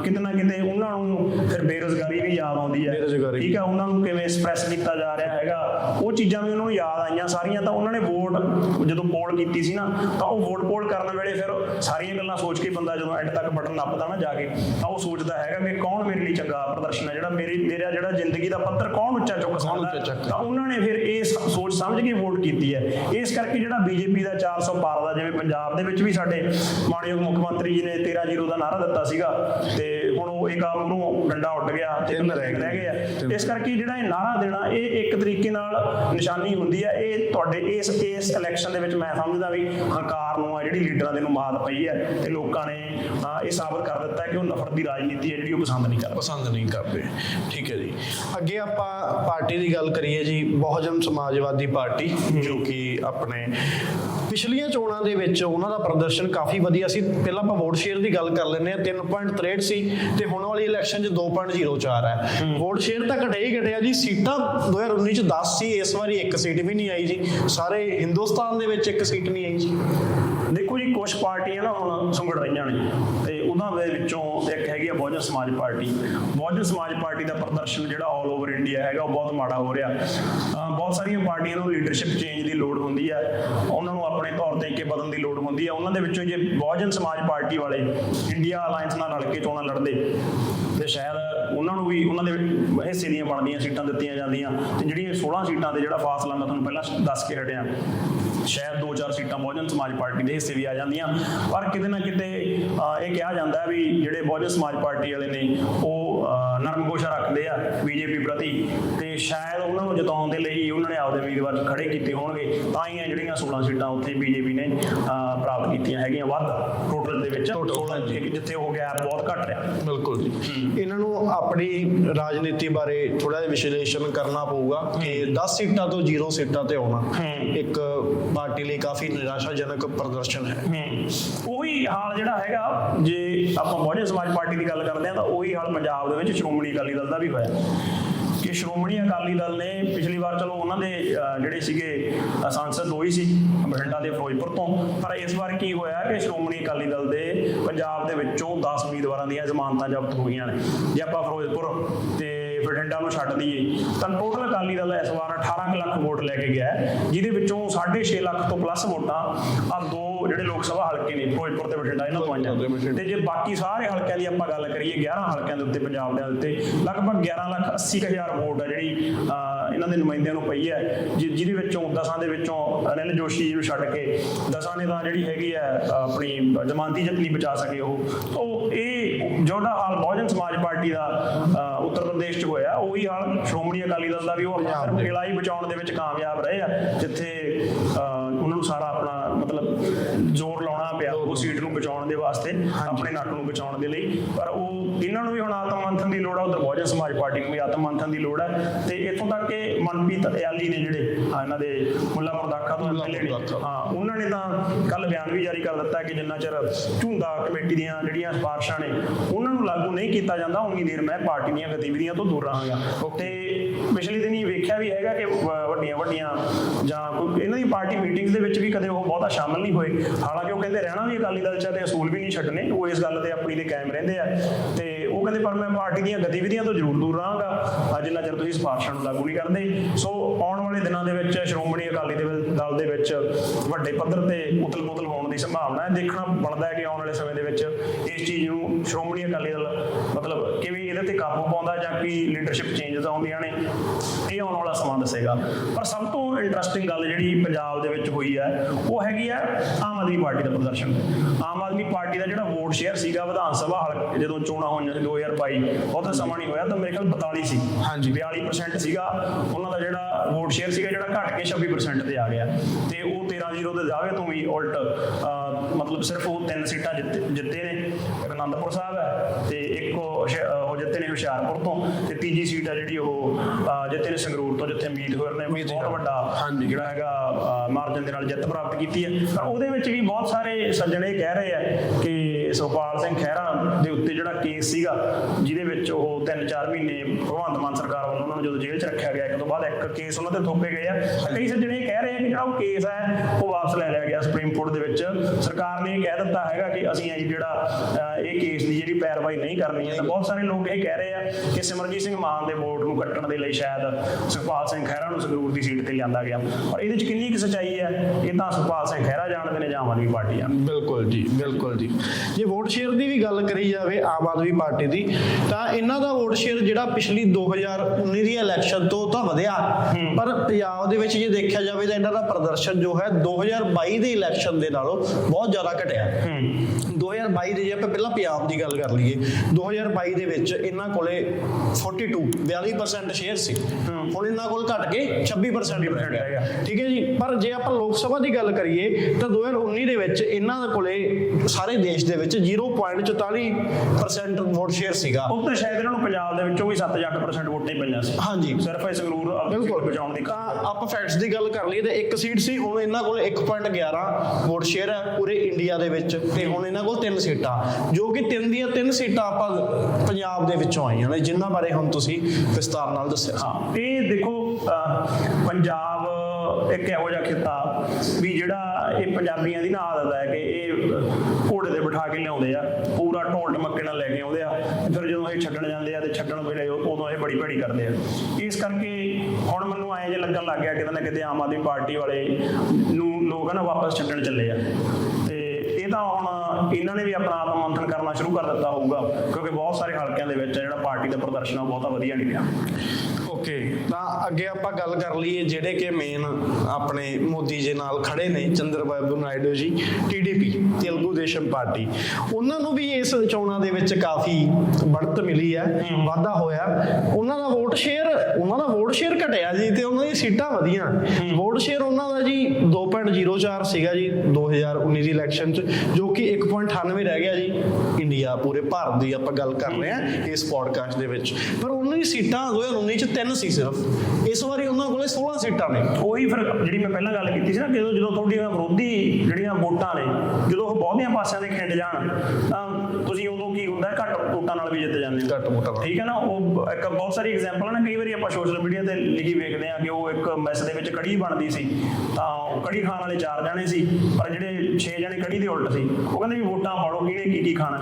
ਕਿਤੇ ਨਾ ਕਿਤੇ ਉਹਨਾਂ ਨੂੰ ਫਿਰ ਬੇਰੋਜ਼ਗਾਰੀ ਵੀ ਯਾਦ ਆਉਂਦੀ ਹੈ ਬੇਰੁਜ਼ਗਾਰੀ। ਠੀਕ ਹੈ ਉਹਨਾਂ ਨੂੰ ਕਿਵੇਂ ਐਕਸਪ੍ਰੈਸ ਕੀਤਾ ਜਾ ਰਿਹਾ ਹੈਗਾ ਉਹ ਚੀਜ਼ਾਂ ਵੀ ਉਹਨਾਂ ਨੂੰ ਯਾਦ ਆਈਆਂ ਸਾਰੀਆਂ ਤਾਂ ਉਹਨਾਂ ਨੇ ਵੋਟ ਜਦੋਂ ਪੋਲ ਕੀਤੀ ਸੀ ਨਾ ਤਾਂ ਉਹ ਵੋਟ ਪੋਲ ਕਰਨ ਵੇਲੇ ਫਿਰ ਸਾਰੀਆਂ ਗੱਲਾਂ ਸੋਚ ਕੇ ਬੰਦਾ ਜਦੋਂ ਐਂਡ ਤੱਕ ਬਟਨ ਨੱਪਦਾ ਨਾ ਜਾ ਕੇ ਤਾਂ ਉਹ ਸੋਚਦਾ ਹੈਗਾ ਕਿ ਕੌਣ ਮੇਰੇ ਲਈ ਚੰਗਾ ਪ੍ਰਦਰਸ਼ਨ ਹੈ ਜਿਹੜਾ ਮੇਰੀ ਮੇਰਾ ਜਿਹੜਾ ਜ਼ਿੰਦਗੀ ਦਾ ਪੱਧਰ ਕੌਣ ਉੱਚਾ ਚੁੱਕ ਸਕਦਾ ਉੱਚਾ ਚੱਕ ਤਾਂ ਉਹਨਾਂ ਨੇ ਫਿਰ ਇਹ ਸ- ਸੋਚ ਸਮਝ ਕੇ ਵੋਟ ਕੀਤੀ ਹੈ ਇਸ ਕਰਕੇ ਜਿਹੜਾ ਬੀਜੇਪੀ ਦਾ 400 ਪਾਰ ਦਾ ਜਿਵੇਂ ਪੰਜਾਬ ਦੇ ਵਿੱਚ ਵੀ ਸਾਡੇ ਮਾਨਯੋਗ ਮੁੱਖ ਮੰਤਰੀ ਜੀ ਨੇ 13 ਜ਼ੀਰੋ ਦਾ ਨਾਰਾ ਦਿੱਤਾ ਸੀਗਾ ਤੇ ਹੁਣ ਉਹ ਇੱਕ ਆਮਰੂ ਡੰਡਾ ਉੱਡ ਗਿਆ ਤਿੰਨ ਰਹਿ ਗਏ। ਇਸ ਕਰਕੇ ਜਿਹੜਾ ਇਹ ਨਾਰਾ ਦੇਣਾ ਇਹ ਇੱਕ ਤਰੀਕੇ ਨਾਲ ਨਿਸ਼ਾਨੀ ਹੁੰਦੀ ਹੈ ਇਹ ਤੁਹਾਡੇ ਇਸ ਇਸ ਇਲੈਕਸ਼ਨ ਦੇ ਵਿੱਚ ਮੈਂ ਸਮਝਦਾ ਵੀ ਹੰਕਾਰ ਨੂੰ ਆ ਜਿਹੜੀ ਲੀਡਰਾਂ ਦੇ ਨੂੰ ਮਾਤ ਪਈ ਹੈ ਤੇ ਲੋਕਾਂ ਨੇ ਇਹ ਸਾਬਤ ਕਰ ਦਿੱਤਾ ਕਿ ਉਹ ਨਫ਼ਰਤ ਦੀ ਰਾਜਨੀਤੀ ਹੈ ਜਿਹੜੀ ਉਹ ਪਸੰਦ ਨਹੀਂ ਕਰਦੇ। ਪਸੰਦ ਨਹੀਂ ਕਰਦੇ। ਠੀਕ ਹੈ ਜੀ। ਅੱਗੇ ਆਪਾਂ ਪਾਰਟੀ ਦੀ ਗੱਲ ਕਰੀਏ ਜੀ ਬਹੁਜਨ ਸਮਾਜਵਾਦੀ ਪਾਰਟੀ ਜੋ ਕਿ ਆਪਣੇ ਪਿਛਲੀਆਂ ਚੋਣਾਂ ਦੇ ਵਿੱਚ ਉਹਨਾਂ ਦਾ ਪ੍ਰਦਰਸ਼ਨ ਕਾਫੀ ਵਧੀਆ ਸੀ। ਪਹਿਲਾਂ ਆਪਾਂ ਵੋਟ ਸ਼ੇਅਰ ਦੀ ਗੱਲ ਕਰ ਲੈਂਦੇ ਆ 3.63 ਸੀ ਤੇ ਹੁਣ ਵਾਲੀ ਇਲੈਕਸ਼ਨ 'ਚ 2.04 ਹੈ। ਵੋਟ ਸ਼ੇਅਰ ਤਾਂ ਘਟਿਆ ਹੀ ਘਟਿਆ ਜੀ। ਸੀਟਾਂ 2019 'ਚ 10 ਸੀ। ਇਸ ਵਾਰੀ ਇੱਕ ਸੀਟ ਵੀ ਨਹੀਂ ਆਈ ਜੀ। ਸਾਰੇ ਹਿੰਦੁਸਤਾਨ ਦੇ ਵਿੱਚ ਇੱਕ ਸੀਟ ਨਹੀਂ ਆਈ ਜੀ। ਦੇਖੋ ਜੀ ਕੁਝ ਪਾਰਟੀਆਂ ਨਾ ਹੁਣ ਸੁੰਗੜ ਰਹੀਆਂ ਨੇ ਤੇ ਉਹਨਾਂ ਦੇ ਵਿੱਚੋਂ ਇੱਕ ਹੈਗੀ ਬਹੁਜਨ ਸਮਾਜ ਪਾਰਟੀ। ਬਹੁਜਨ ਸਮਾਜ ਪਾਰਟੀ ਦਾ ਪ੍ਰਦਰਸ਼ਨ ਜਿਹੜਾ ਆਲ ਓਵਰ ਇੰਡੀਆ ਹੈਗਾ, ਉਹ ਬਹੁਤ ਮਾੜਾ ਹੋ ਰਿਹਾ। ਬਹੁਤ ਸਾਰੀਆਂ ਪਾਰਟੀਆਂ ਨੂੰ ਲੀਡਰਸ਼ਿਪ ਚੇਂਜ ਦੀ ਲੋੜ ਹੁੰਦੀ ਹੈ ਉਹਨਾਂ ਨੂੰ ਆਪਣੇ ਤੌਰ ਤੇ ਅੱਗੇ ਵਧਣ ਦੀ ਲੋੜ ਹੁੰਦੀ ਹੈ ਉਹਨਾਂ ਦੇ ਵਿੱਚੋਂ ਜੇ ਬਹੁਜਨ ਸਮਾਜ ਪਾਰਟੀ ਵਾਲੇ ਇੰਡੀਆ ਅਲਾਈਅੰਸ ਨਾਲ ਰਲ ਕੇ ਚੋਣਾਂ ਲੜਦੇ, ਤੇ ਸ਼ਾਇਦ ਉਹਨਾਂ ਨੂੰ ਵੀ ਉਹਨਾਂ ਦੇ ਹਿੱਸੇ ਦੀਆਂ ਬਣਦੀਆਂ ਸੀਟਾਂ ਦਿੱਤੀਆਂ ਜਾਂਦੀਆਂ ਤੇ ਜਿਹੜੀਆਂ 16 ਸੀਟਾਂ ਤੇ ਜਿਹੜਾ ਫਾਸਲਾ ਮੈਂ ਤੁਹਾਨੂੰ ਪਹਿਲਾਂ ਦੱਸ ਕੇ ਹਟਿਆ, ਸ਼ਾਇਦ ਦੋ ਚਾਰ ਸੀਟਾਂ ਬਹੁਜਨ ਸਮਾਜ ਪਾਰਟੀ ਦੇ ਹਿੱਸੇ ਵੀ ਆ ਜਾਂਦੀਆਂ, ਪਰ ਕਿਤੇ ਨਾ ਕਿਤੇ ਇਹ ਕਿਹਾ ਜਾਂਦਾ ਵੀ ਜਿਹੜੇ ਬਹੁਜਨ ਸਮਾਜ ਪਾਰਟੀ ਵਾਲੇ ਨੇ, ਉਹ ਅਹ, ਨਰਮ ਗੋਸ਼ਾ ਰੱਖਦੇ ਆ ਬੀਜੇਪੀ ਪ੍ਰਤੀ ਤੇ ਸ਼ਾਇਦ ਉਹਨਾਂ ਨੂੰ ਜਿਤਾਉਣ ਦੇ ਲਈ ਉਹਨਾਂ ਨੇ ਆਪਦੇ ਉਮੀਦਵਾਰ ਖੜੇ ਕੀਤੇ ਹੋਣਗੇ ਤਾਂ ਹੀ ਜਿਹੜੀਆਂ 16 ਸੀਟਾਂ ਉੱਥੇ ਬੀਜੇਪੀ ਨੇ ਪ੍ਰਾਪਤ ਕੀਤੀਆਂ ਹੈਗੀਆਂ ਵੱਧ ਟੋਟਲ ਦੇ ਵਿੱਚ। Total, 16 ਹਾਂਜੀ। ਜਿੱਥੇ ਉਹ ਗੈਪ ਬਹੁਤ ਘੱਟ ਰਿਹਾ। ਬਿਲਕੁਲ ਜੀ। ਇਹਨਾਂ ਨੂੰ ਆਪਣੀ ਰਾਜਨੀਤੀ ਬਾਰੇ ਥੋੜਾ ਜਿਹਾ ਵਿਸ਼ਲੇਸ਼ਣ ਕਰਨਾ ਪਊਗਾ ਕਿ 10 ਸੀਟਾਂ ਤੋਂ 0 ਸੀਟਾਂ ਤੇ ਆਉਣਾ ਇੱਕ ਪਾਰਟੀ ਲਈ ਕਾਫੀ ਨਿਰਾਸ਼ਾਜਨਕ ਪ੍ਰਦਰਸ਼ਨ ਹੈ। ਹੂੰ। ਉਹੀ ਹਾਲ ਜਿਹੜਾ ਹੈਗਾ ਜੇ ਆਪਾਂ ਬਹੁਜਨ ਸਮਾਜ ਪਾਰਟੀ ਦੀ ਗੱਲ ਕਰਦੇ ਹਾਂ ਤਾਂ ਉਹੀ ਹਾਲ ਪੰਜਾਬ ਦੇ ਵਿੱਚ ਸ਼੍ਰੋਮਣੀ ਅਕਾਲੀ ਦਲ ਦਾ ਵੀ ਹੋਇਆ। ਕਿ ਸ਼੍ਰੋਮਣੀ ਅਕਾਲੀ ਦਲ ਨੇ ਪਿਛਲੀ ਵਾਰ ਚਲੋ ਉਹਨਾਂ ਦੇ ਜਿਹੜੇ ਸੀਗੇ ਸੰਸਦ ਦੋ ਹੀ ਸੀ, ਬਠਿੰਡਾ ਤੇ ਫਿਰੋਜ਼ਪੁਰ ਤੋਂ। ਪਰ ਇਸ ਵਾਰ ਕੀ ਹੋਇਆ ਕਿ ਸ਼੍ਰੋਮਣੀ ਅਕਾਲੀ ਦਲ ਦੇ ਪੰਜਾਬ ਦੇ ਵਿੱਚੋਂ 10 ਉਮੀਦਵਾਰਾਂ ਦੀਆਂ ਜ਼ਮਾਨਤਾਂ ਜ਼ਬਤ ਹੋ ਗਈਆਂ ਨੇ। ਜੇ ਆਪਾਂ ਫਿਰੋਜ਼ਪੁਰ ਤੇ ਬਠਿੰਡਾ ਨੂੰ ਛੱਡ ਦਈਏ, ਤਾਂ ਟੋਟਲ ਅਕਾਲੀ ਦਲ ਇਸ ਵਾਰ 18 ਕੁ ਲੱਖ ਵੋਟ ਲੈ ਕੇ ਗਿਆ ਜਿਹਦੇ ਵਿੱਚੋਂ 6.5 ਲੱਖ ਤੋਂ ਪਲੱਸ ਵੋਟਾਂ ਆ ਦੋ ਜਿਹੜੇ ਲੋਕ ਸਭਾ ਹਲਕੇ ਨੇ ਫਿਰੋਜ਼ਪੁਰ ਤੇ ਬਠਿੰਡਾ ਇਹਨਾਂ ਤੋਂ ਆਈਆਂ। ਤੇ ਜੇ ਬਾਕੀ ਸਾਰੇ ਹਲਕਿਆਂ ਦੀ ਆਪਾਂ ਗੱਲ ਕਰੀਏ 11 ਹਲਕਿਆਂ ਦੇ ਉੱਤੇ ਪੰਜਾਬ ਦੇ ਉੱਤੇ ਲਗਭਗ 11 ਲੱਖ 80 ਕੁ ਹਜ਼ਾਰ ਵੋਟ ਹੈ ਜਿਹੜੀ ਇਹਨਾਂ ਦੇ ਨੁਮਾਇੰਦਿਆਂ ਨੂੰ ਪਈ ਹੈ। ਜਿਹਦੇ ਵਿੱਚੋਂ ਦਸਾਂ ਦੇ ਵਿੱਚੋਂ ਅਨਿਲ ਜੋਸ਼ੀ ਜੀ ਨੂੰ ਛੱਡ ਕੇ ਦਸਾਂ ਨੇ ਤਾਂ ਜਿਹੜੀ ਹੈਗੀ ਹੈ ਆਪਣੀ ਜਮਾਨਤੀ ਜਿੱਤ ਨਹੀਂ ਬਚਾ ਸਕੇ ਉਹ। ਤੋਂ ਇਹ ਜਿਹੜਾ ਹਾਲ ਬਹੁਜਨ ਸਮਾਜ ਪਾਰਟੀ ਦਾ ਉੱਤਰ ਪ੍ਰਦੇਸ਼ 'ਚ ਹੋਇਆ। ਉਹੀ ਹਾਲ ਸ਼੍ਰੋਮਣੀ ਅਕਾਲੀ ਦਲ ਦਾ ਵੀ ਉਹ ਆਪਣਾ ਬਚਾਉਣ ਦੇ ਵਿੱਚ ਕਾਮਯਾਬ ਰਹੇ ਆ ਜਿੱਥੇ ਉਹਨਾਂ ਨੂੰ ਸਾਰਾ ਆਪਣਾ ਮਤਲਬ ਜ਼ੋਰ ਲਾਉਣਾ ਪਿਆ ਉਹ ਸੀਟ ਨੂੰ ਬਚਾਉਣ ਦੇ ਵਾਸਤੇ ਆਪਣੇ ਨੱਕ ਨੂੰ ਬਚਾਉਣ ਦੇ ਲਈ। ਪਰ ਉਹ ਇਹਨਾਂ ਨੂੰ ਵੀ ਹੁਣ ਆਤਮ ਮੰਥਨ ਦੀ ਲੋੜ ਆ ਉਧਰ ਬਹੁਜਨ ਸਮਾਜ ਪਾਰਟੀ ਨੂੰ ਵੀ ਆਤਮ ਮੰਥਨ ਦੀ ਲੋੜ ਹੈ ਤੇ ਇੱਥੋਂ ਤੱਕ ਕਿ ਮਨਪ੍ਰੀਤ ਅਯਾਲੀ ਨੇ ਜਿਹੜੇ ਇਹਨਾਂ ਦੇ ਮੁੱਲਾਪੁਰ ਦਾਖਾ ਤੋਂ ਐਮਐਲਏ ਨੇ। ਹਾਂ ਉਹਨਾਂ ਨੇ ਤਾਂ ਕੱਲ ਬਿਆਨ ਵੀ ਜਾਰੀ ਕਰ ਦਿੱਤਾ ਕਿ ਜਿੰਨਾ ਚਿਰ ਝੁੰਦਾ ਕਮੇਟੀ ਦੀਆਂ ਜਿਹੜੀਆਂ ਸਿਫਾਰਸ਼ਾਂ ਨੇ ਉਹਨਾਂ ਨੂੰ ਲਾਗੂ ਨਹੀਂ ਕੀਤਾ ਜਾਂਦਾ ਉਨੀ ਦੇਰ ਮੈਂ ਪਾਰਟੀ ਦੀਆਂ ਗਤੀਵਿਧੀਆਂ ਤੋਂ ਦੂਰ ਰਹਾਂਗਾ। ਤੇ ਪਿਛਲੇ ਦਿਨੀ ਵੇਖਿਆ ਵੀ ਹੈਗਾ ਕਿ ਵੱਡੀਆਂ ਵੱਡੀਆਂ ਜਾਂ ਕੋਈ ਇਹਨਾਂ ਦੀ ਪਾਰਟੀ ਮੀਟਿੰਗਸ ਦੇ ਵਿੱਚ ਵੀ ਕਦੇ ਉਹ ਬਹੁਤਾ ਸ਼ਾਮਲ ਨਹੀਂ ਹੋਏ। ਹਾਲਾਂਕਿ ਉਹ ਕਹਿੰਦੇ ਰਹਿਣਾ ਵੀ ਅਕਾਲੀ ਦਲ ਚ ਤੇ ਅਸੂਲ ਵੀ ਨਹੀਂ ਛੱਡਣੇ। ਉਹ ਇਸ ਗੱਲ ਤੇ ਆਪਣੀ ਤੇ ਕਾਇਮ ਰਹਿੰਦੇ ਆ। ਤੇ ਉਹ ਕਹਿੰਦੇ, ਪਰ ਮੈਂ ਪਾਰਟੀ ਦੀਆਂ ਗਤੀਵਿਧੀਆਂ ਤੋਂ ਜ਼ਰੂਰ ਦੂਰ ਰਹਾਂਗਾ। ਅੱਜ ਜਿੰਨਾ ਚਿਰ ਤੁਸੀਂ ਸਿਫਾਰਸ਼ਾਂ ਨੂੰ ਲਾਗੂ ਨਹੀਂ ਕਰਦੇ। ਸੋ ਆਉਣ ਵਾਲੇ ਦਿਨਾਂ ਦੇ ਵਿੱਚ ਸ਼੍ਰੋਮਣੀ ਅਕਾਲੀ ਦਲ ਦਲ ਦੇ ਵਿੱਚ ਵੱਡੇ ਪੱਧਰ ਤੇ ਉਤਲ ਪੁਤਲ ਹੋਣ ਦੀ ਸੰਭਾਵਨਾ ਹੈ। ਦੇਖਣਾ ਬਣਦਾ ਹੈ ਕਿ ਆਉਣ ਵਾਲੇ ਸਮੇਂ ਦੇ ਵਿੱਚ ਇਸ ਚੀਜ਼ ਨੂੰ ਸ਼੍ਰੋਮਣੀ ਅਕਾਲੀ ਦਲ ਮਤਲਬ ਕਿਵੇਂ ਇਹਦੇ ਤੇ ਕਾਬੂ ਪਾਉਂਦਾ ਜਾਂ ਕੀ ਲੀਡਰਸ਼ਿਪ ਚੇਂਜਸ ਆਉਂਦੀਆਂ ਨੇ, ਇਹ ਆਉਣ ਵਾਲਾ ਸਮਾਂ ਦੱਸੇਗਾ। ਪਰ ਸਭ ਤੋਂ ਇੰਟਰਸਟਿੰਗ ਗੱਲ ਜਿਹੜੀ ਪੰਜਾਬ ਦੇ ਵਿੱਚ ਹੋਈ ਹੈ, ਉਹ ਹੈਗੀ ਹੈ ਆਮ ਆਦਮੀ ਪਾਰਟੀ ਦਾ ਪ੍ਰਦਰਸ਼ਨ। ਆਮ ਆਦਮੀ ਪਾਰਟੀ ਦਾ ਜਿਹੜਾ ਵੋਟ ਸ਼ੇਅਰ ਸੀਗਾ, ਵਿਧਾਨ ਸਭਾ ਹਲਕੇ ਜਦੋਂ ਚੋਣਾਂ ਹੋਈਆਂ ਸੀ 2022 ਬਹੁਤਾ ਸਮਾਂ ਨਹੀਂ ਹੋਇਆ ਤਾਂ ਮੇਰੇ ਖਿਆਲ 42 ਸੀ। ਹਾਂਜੀ। 42% ਸੀਗਾ ਉਹਨਾਂ ਦਾ ਜਿਹੜਾ ਵੋਟ ਸ਼ੇਅਰ ਸੀਗਾ ਜਿਹੜਾ ਘਟ ਕੇ 26% ਤੇ ਆ ਗਿਆ। ਤੇ ਉਹ 13-0 ਦੇ ਦਾਅਵੇ ਤੋਂ ਵੀ ਉਲਟ ਮਤਲਬ ਸਿਰਫ ਉਹ ਤਿੰਨ ਸੀਟਾਂ ਜਿੱਤੇ ਨੇ। ਅਨੰਦਪੁਰ ਸਾਹਿਬ ਹੈ ਤੇ ਇੱਕ ਜਿੱਤੇ ਨੇ ਹੁਸ਼ਿਆਰਪੁਰ ਤੋਂ ਤੇ ਤੀਜੀ ਸੀਟ ਹੈ ਜਿਹੜੀ ਉਹ ਜਿੱਤੇ ਨੇ ਸੰਗਰੂਰ ਤੋਂ ਜਿੱਥੇ ਮੀਤ ਹੋਰ ਨੇ ਬਹੁਤ ਵੱਡਾ। ਜਿਹੜਾ ਹੈਗਾ ਮਾਰਜਨ ਦੇ ਨਾਲ ਜਿੱਤ ਪ੍ਰਾਪਤ ਕੀਤੀ ਹੈ। ਪਰ ਉਹਦੇ ਵਿੱਚ ਵੀ ਬਹੁਤ ਸਾਰੇ ਸੱਜਣੇ ਕਹਿ ਰਹੇ ਆ ਕਿ ਸੁਖਪਾਲ ਸਿੰਘ ਖਹਿਰਾ ਦੇ ਉੱਤੇ ਜਿਹੜਾ ਕੇਸ ਸੀਗਾ ਜਿਹਦੇ ਵਿੱਚ ਉਹ 3-4 ਮਹੀਨੇ ਭਗਵੰਤ ਮਾਨ ਸਰਕਾਰ ਵੱਲੋਂ ਉਹਨਾਂ ਨੂੰ ਜਦੋਂ ਜੇਲ੍ਹ 'ਚ ਰੱਖਿਆ ਗਿਆ ਇੱਕ ਤੋਂ ਬਾਅਦ ਇੱਕ ਕੇਸ ਉਹਨਾਂ ਤੇ ਥੋਪੇ ਗਏ ਆ। ਕਈ ਸੱਜਣੇ ਇਹ ਕਹਿ ਰਹੇ ਆ ਕਿ ਜਿਹੜਾ ਉਹ ਕੇਸ ਹੈ ਉਹ ਵਾਪਸ ਲੈ ਲਿਆ ਗਿਆ ਸੁਪਰੀਮ ਕੋਰਟ ਦੇ ਵਿੱਚ। ਸਰਕਾਰ ਨੇ ਇਹ ਕਹਿ ਦਿੱਤਾ ਹੈਗਾ ਕਿ ਅਸੀਂ ਇਹ ਜਿਹੜਾ ਇਹ ਕੇਸ ਦੀ ਜਿਹੜੀ ਪੈਰਵਾਈ ਨਹੀਂ ਕਰਨੀ ਹੈ ਤਾਂ ਬਹੁਤ ਸਾਰੇ ਲੋਕ ਇਹ ਕਹਿ ਰਹੇ ਆ ਕਿ ਸਿਮਰਜੀਤ ਸਿੰਘ ਮਾਨ ਦੇ ਵੋਟ ਨੂੰ ਕੱਟਣ ਦੇ ਲਈ ਸ਼ਾਇਦ ਸੁਖਪਾਲ ਸਿੰਘ ਖਹਿਰਾ ਨੂੰ ਸੰਗਰੂਰ ਦੀ ਸੀਟ ਤੇ ਲਿਆਂਦਾ ਗਿਆ। ਪਰ ਇਹਦੇ 'ਚ ਕਿੰਨੀ ਕੁ ਸੱਚਾਈ ਹੈ? ਇਹ ਤਾਂ ਸੁਖਪਾਲ ਸਿੰਘ ਖਹਿਰਾ ਜਾਣਦੇ ਨੇ ਜਾਂ ਆਮ ਆਦਮੀ ਪਾਰਟੀ ਜਾਣਦੀ। ਬਿਲਕੁਲ ਜੀ ਬਿਲਕੁਲ ਜੀ। ਜੇ ਵੋਟ ਸ਼ੇਅਰ ਦੀ ਵੀ ਗੱਲ ਕਰੀ ਜਾਵੇ ਆਮ ਆਦਮੀ ਪਾਰਟੀ ਪਾਰਟੀ ਦੀ ਤਾਂ ਇਹਨਾਂ ਦਾ ਵੋਟ ਸ਼ੇਅਰ ਜਿਹੜਾ ਪਿਛਲੀ 2019 ਦੀ ਇਲੈਕਸ਼ਨ ਤੋਂ ਤਾਂ ਵਧਿਆ। ਪਰ ਪੰਜਾਬ ਦੇ ਵਿੱਚ ਜੇ ਦੇਖਿਆ ਜਾਵੇ ਤਾਂ ਇਹਨਾਂ ਦਾ ਪ੍ਰਦਰਸ਼ਨ ਜੋ ਹੈ 2022 ਦੇ ਇਲੈਕਸ਼ਨ ਦੇ ਨਾਲੋਂ ਬਹੁਤ ਜ਼ਿਆਦਾ ਘਟਿਆ। 2022 ਦੇ ਜੇ ਆਪਾਂ ਪਹਿਲਾਂ ਪੰਜਾਬ ਦੀ ਗੱਲ ਕਰ ਲਈਏ 2022 ਦੇ ਵਿੱਚ ਇਹਨਾਂ ਕੋਲੇ 42 42% ਸ਼ੇਅਰ ਸੀ। ਹੁਣ ਇਹਨਾਂ ਕੋਲ ਘਟ ਕੇ 26% ਰਹਿ ਗਿਆ ਠੀਕ ਹੈ ਜੀ? ਪਰ ਜੇ ਆਪਾਂ ਲੋਕ ਸਭਾ ਦੀ ਗੱਲ ਕਰੀਏ ਤਾਂ 2019 ਦੇ ਵਿੱਚ ਇਹਨਾਂ ਦੇ ਕੋਲੇ ਸਾਰੇ ਦੇਸ਼ ਦੇ ਵਿੱਚ 0.44% ਵੋਟ ਸ਼ੇਅਰ ਸੀਗਾ। ਉਹ ਤਾਂ ਸ਼ਾਇਦ ਇਹਨਾਂ ਨੂੰ ਪੰਜਾਬ ਦੇ ਵਿੱਚੋਂ ਵੀ 7 ਜਾਂ 8% ਵੋਟਾਂ ਹੀ ਪਈਆਂ ਸੀ। ਹਾਂਜੀ। ਸਿਰਫ ਇਹ ਸੰਗਰੂਰ ਬਿਲਕੁਲ। ਬਚਾਉਣ ਦੀ ਤਾਂ ਆਪਾਂ ਫੈਕਟਸ ਦੀ ਗੱਲ ਕਰ ਲਈਏ ਤੇ ਇੱਕ ਸੀਟ ਸੀ ਹੁਣ ਇਹਨਾਂ ਕੋਲ 1.11 ਵੋਟ ਸ਼ੇਅਰ ਹੈ ਪੂਰੇ ਇੰਡੀਆ ਦੇ ਵਿੱਚ। ਤੇ ਹੁਣ ਇਹਨਾਂ ਕੋਲ ਤਿੰਨ ਸੀਟਾਂ। ਜੋ ਕਿ ਤਿੰਨ ਦੀਆਂ ਤਿੰਨ ਸੀਟਾਂ ਆਪਾਂ ਪੰਜਾਬ ਦੇ ਵਿੱਚੋਂ ਆਈਆਂ ਨੇ, ਜਿਨ੍ਹਾਂ ਬਾਰੇ ਹੁਣ ਤੁਸੀਂ ਵਿਸਤਾਰ ਨਾਲ ਦੱਸਿਆ। ਹਾਂ, ਇਹ ਦੇਖੋ ਪੰਜਾਬ ਇੱਕ ਇਹੋ ਜਿਹਾ ਖਿੱਤਾ ਵੀ ਜਿਹੜਾ ਇਹ ਪੰਜਾਬੀਆਂ ਦੀ ਨਾ ਆਦਤ ਹੈ ਕਿ ਇਹ ਘੋੜੇ ਤੇ ਬਿਠਾ ਕੇ ਲਿਆਉਂਦੇ ਆ, ਪੂਰਾ ਢੋਲ ਟਮੱਕੇ ਨਾਲ ਲੈ ਕੇ ਆਉਂਦੇ ਆ, ਫਿਰ ਜਦੋਂ ਇਹ ਛੱਡਣ ਜਾਂਦੇ ਆ ਤੇ ਛੱਡਣ ਵੇਲੇ ਉਦੋਂ ਇਹ ਬੜੀ ਭੜੀ ਕਰਦੇ ਆ। ਇਸ ਕਰਕੇ ਹੁਣ ਮੈਨੂੰ ਐਂ ਜੇ ਲੱਗਣ ਲੱਗ ਗਿਆ ਕਿਤੇ ਨਾ ਕਿਤੇ ਆਮ ਆਦਮੀ ਪਾਰਟੀ ਵਾਲੇ ਨੂੰ, ਲੋਕ ਆ ਨਾ ਵਾਪਸ ਛੱਡਣ ਚੱਲੇ ਆ। ਤੇ ਇਹ ਤਾਂ ਇਹਨਾਂ ਨੇ ਵੀ ਆਪਣਾ ਆਤਮ ਮੰਥਨ ਕਰਨਾ ਸ਼ੁਰੂ ਕਰ ਦਿੱਤਾ ਹੋਊਗਾ, ਕਿਉਂਕਿ ਬਹੁਤ ਸਾਰੇ ਹਲਕਿਆਂ ਦੇ ਵਿੱਚ ਜਿਹੜਾ ਪਾਰਟੀ ਦਾ ਪ੍ਰਦਰਸ਼ਨ ਆ ਬਹੁਤਾ ਵਧੀਆ ਨਹੀਂ ਰਿਹਾ। ਓਕੇ ਤਾਂ ਅੱਗੇ ਆਪਾਂ ਗੱਲ ਕਰ ਲਈਏ ਜਿਹੜੇ ਕਿ ਮੇਨ ਆਪਣੇ ਮੋਦੀ ਜੀ ਨਾਲ ਖੜੇ ਨੇ ਚੰਦਰਬਾਬੂ ਨਾਇਡੂ ਜੀ ਟੀਡੀਪੀ ਤੇਲਗੂ ਦੇਸ਼ਮ ਪਾਰਟੀ। ਉਹਨਾਂ ਨੂੰ ਵੀ ਇਸ ਚੋਣਾਂ ਦੇ ਵਿੱਚ ਕਾਫੀ ਬੜਤ ਮਿਲੀ ਹੈ ਵਾਧਾ ਹੋਇਆ। ਉਹਨਾਂ ਦਾ ਵੋਟ ਸ਼ੇਅਰ ਉਹਨਾਂ ਦਾ ਵੋਟ ਸ਼ੇਅਰ ਘਟਿਆ ਜੀ ਤੇ ਉਹਨਾਂ ਦੀ ਸੀਟਾਂ ਵਧੀਆਂ। ਵੋਟ ਸ਼ੇਅਰ ਉਹਨਾਂ ਦਾ ਜੀ 2.04 ਸੀਗਾ ਜੀ 2019 ਦੀ ਇਲੈਕਸ਼ਨ 'ਚ ਜੋ ਕਿ 1.98 ਰਹਿ ਗਿਆ ਜੀ। ਇੰਡੀਆ ਪੂਰੇ ਭਾਰਤ ਦੀ ਆਪਾਂ ਗੱਲ ਕਰ ਰਹੇ ਹਾਂ ਇਸ ਪੋਡਕਾਸਟ ਦੇ ਵਿੱਚ। ਪਰ ਉਹਨਾਂ ਦੀ ਸੀਟਾਂ 2019 'ਚ 3 ਤਿੰਨ ਸੀ ਸਿਰਫ। ਇਸ ਵਾਰੀ ਉਹਨਾਂ ਕੋਲੇ 16 ਸੀਟਾਂ ਨੇ। ਉਹੀ ਫਿਰ ਜਿਹੜੀ ਮੈਂ ਪਹਿਲਾਂ ਗੱਲ ਕੀਤੀ ਸੀ ਨਾ ਜਦੋਂ ਜਦੋਂ ਤੁਹਾਡੀਆਂ ਵਿਰੋਧੀ ਜਿਹੜੀਆਂ ਵੋਟਾਂ ਨੇ ਜਦੋਂ ਉਹ ਬਹੁਤੀਆਂ ਪਾਸਿਆਂ ਦੇ ਖਿੰਡ ਜਾਣ ਤਾਂ ਤੁਸੀਂ ਉਦੋਂ ਕੀ ਹੁੰਦਾ ਹੈ, ਘੱਟ ਵੋਟਾਂ ਨਾਲ ਵੀ ਜਿੱਤ ਜਾਂਦੇ ਹੋ। ਘੱਟ ਵੋਟਾਂ ਨਾਲ। ਠੀਕ ਹੈ ਨਾ? ਉਹ ਇੱਕ ਬਹੁਤ ਸਾਰੀ ਐਗਜ਼ਾਮਪਲ ਨਾ ਕਈ ਵਾਰੀ ਆਪਾਂ ਸੋਸ਼ਲ ਮੀਡੀਆ ਤੇ ਲਿਖੀ ਵੇਖਦੇ ਆ ਕਿ ਉਹ ਇੱਕ ਮੈਸ ਦੇ ਵਿੱਚ ਕੜੀ ਬਣਦੀ ਸੀ। ਤਾਂ ਕੜੀ ਖਾਣ ਵਾਲੇ ਚਾਰ ਜਾਣੇ ਸੀ ਪਰ ਜਿਹੜੇ 6 ਜਣੇ ਕੜੀ ਦੇ ਉਲਟ ਸੀ ਉਹ ਕਹਿੰਦੇ ਵੀ ਵੋਟਾਂ ਪਾੜੋ ਕਿਹਨੇ ਕੀ ਕੀ ਖਾਣਾ?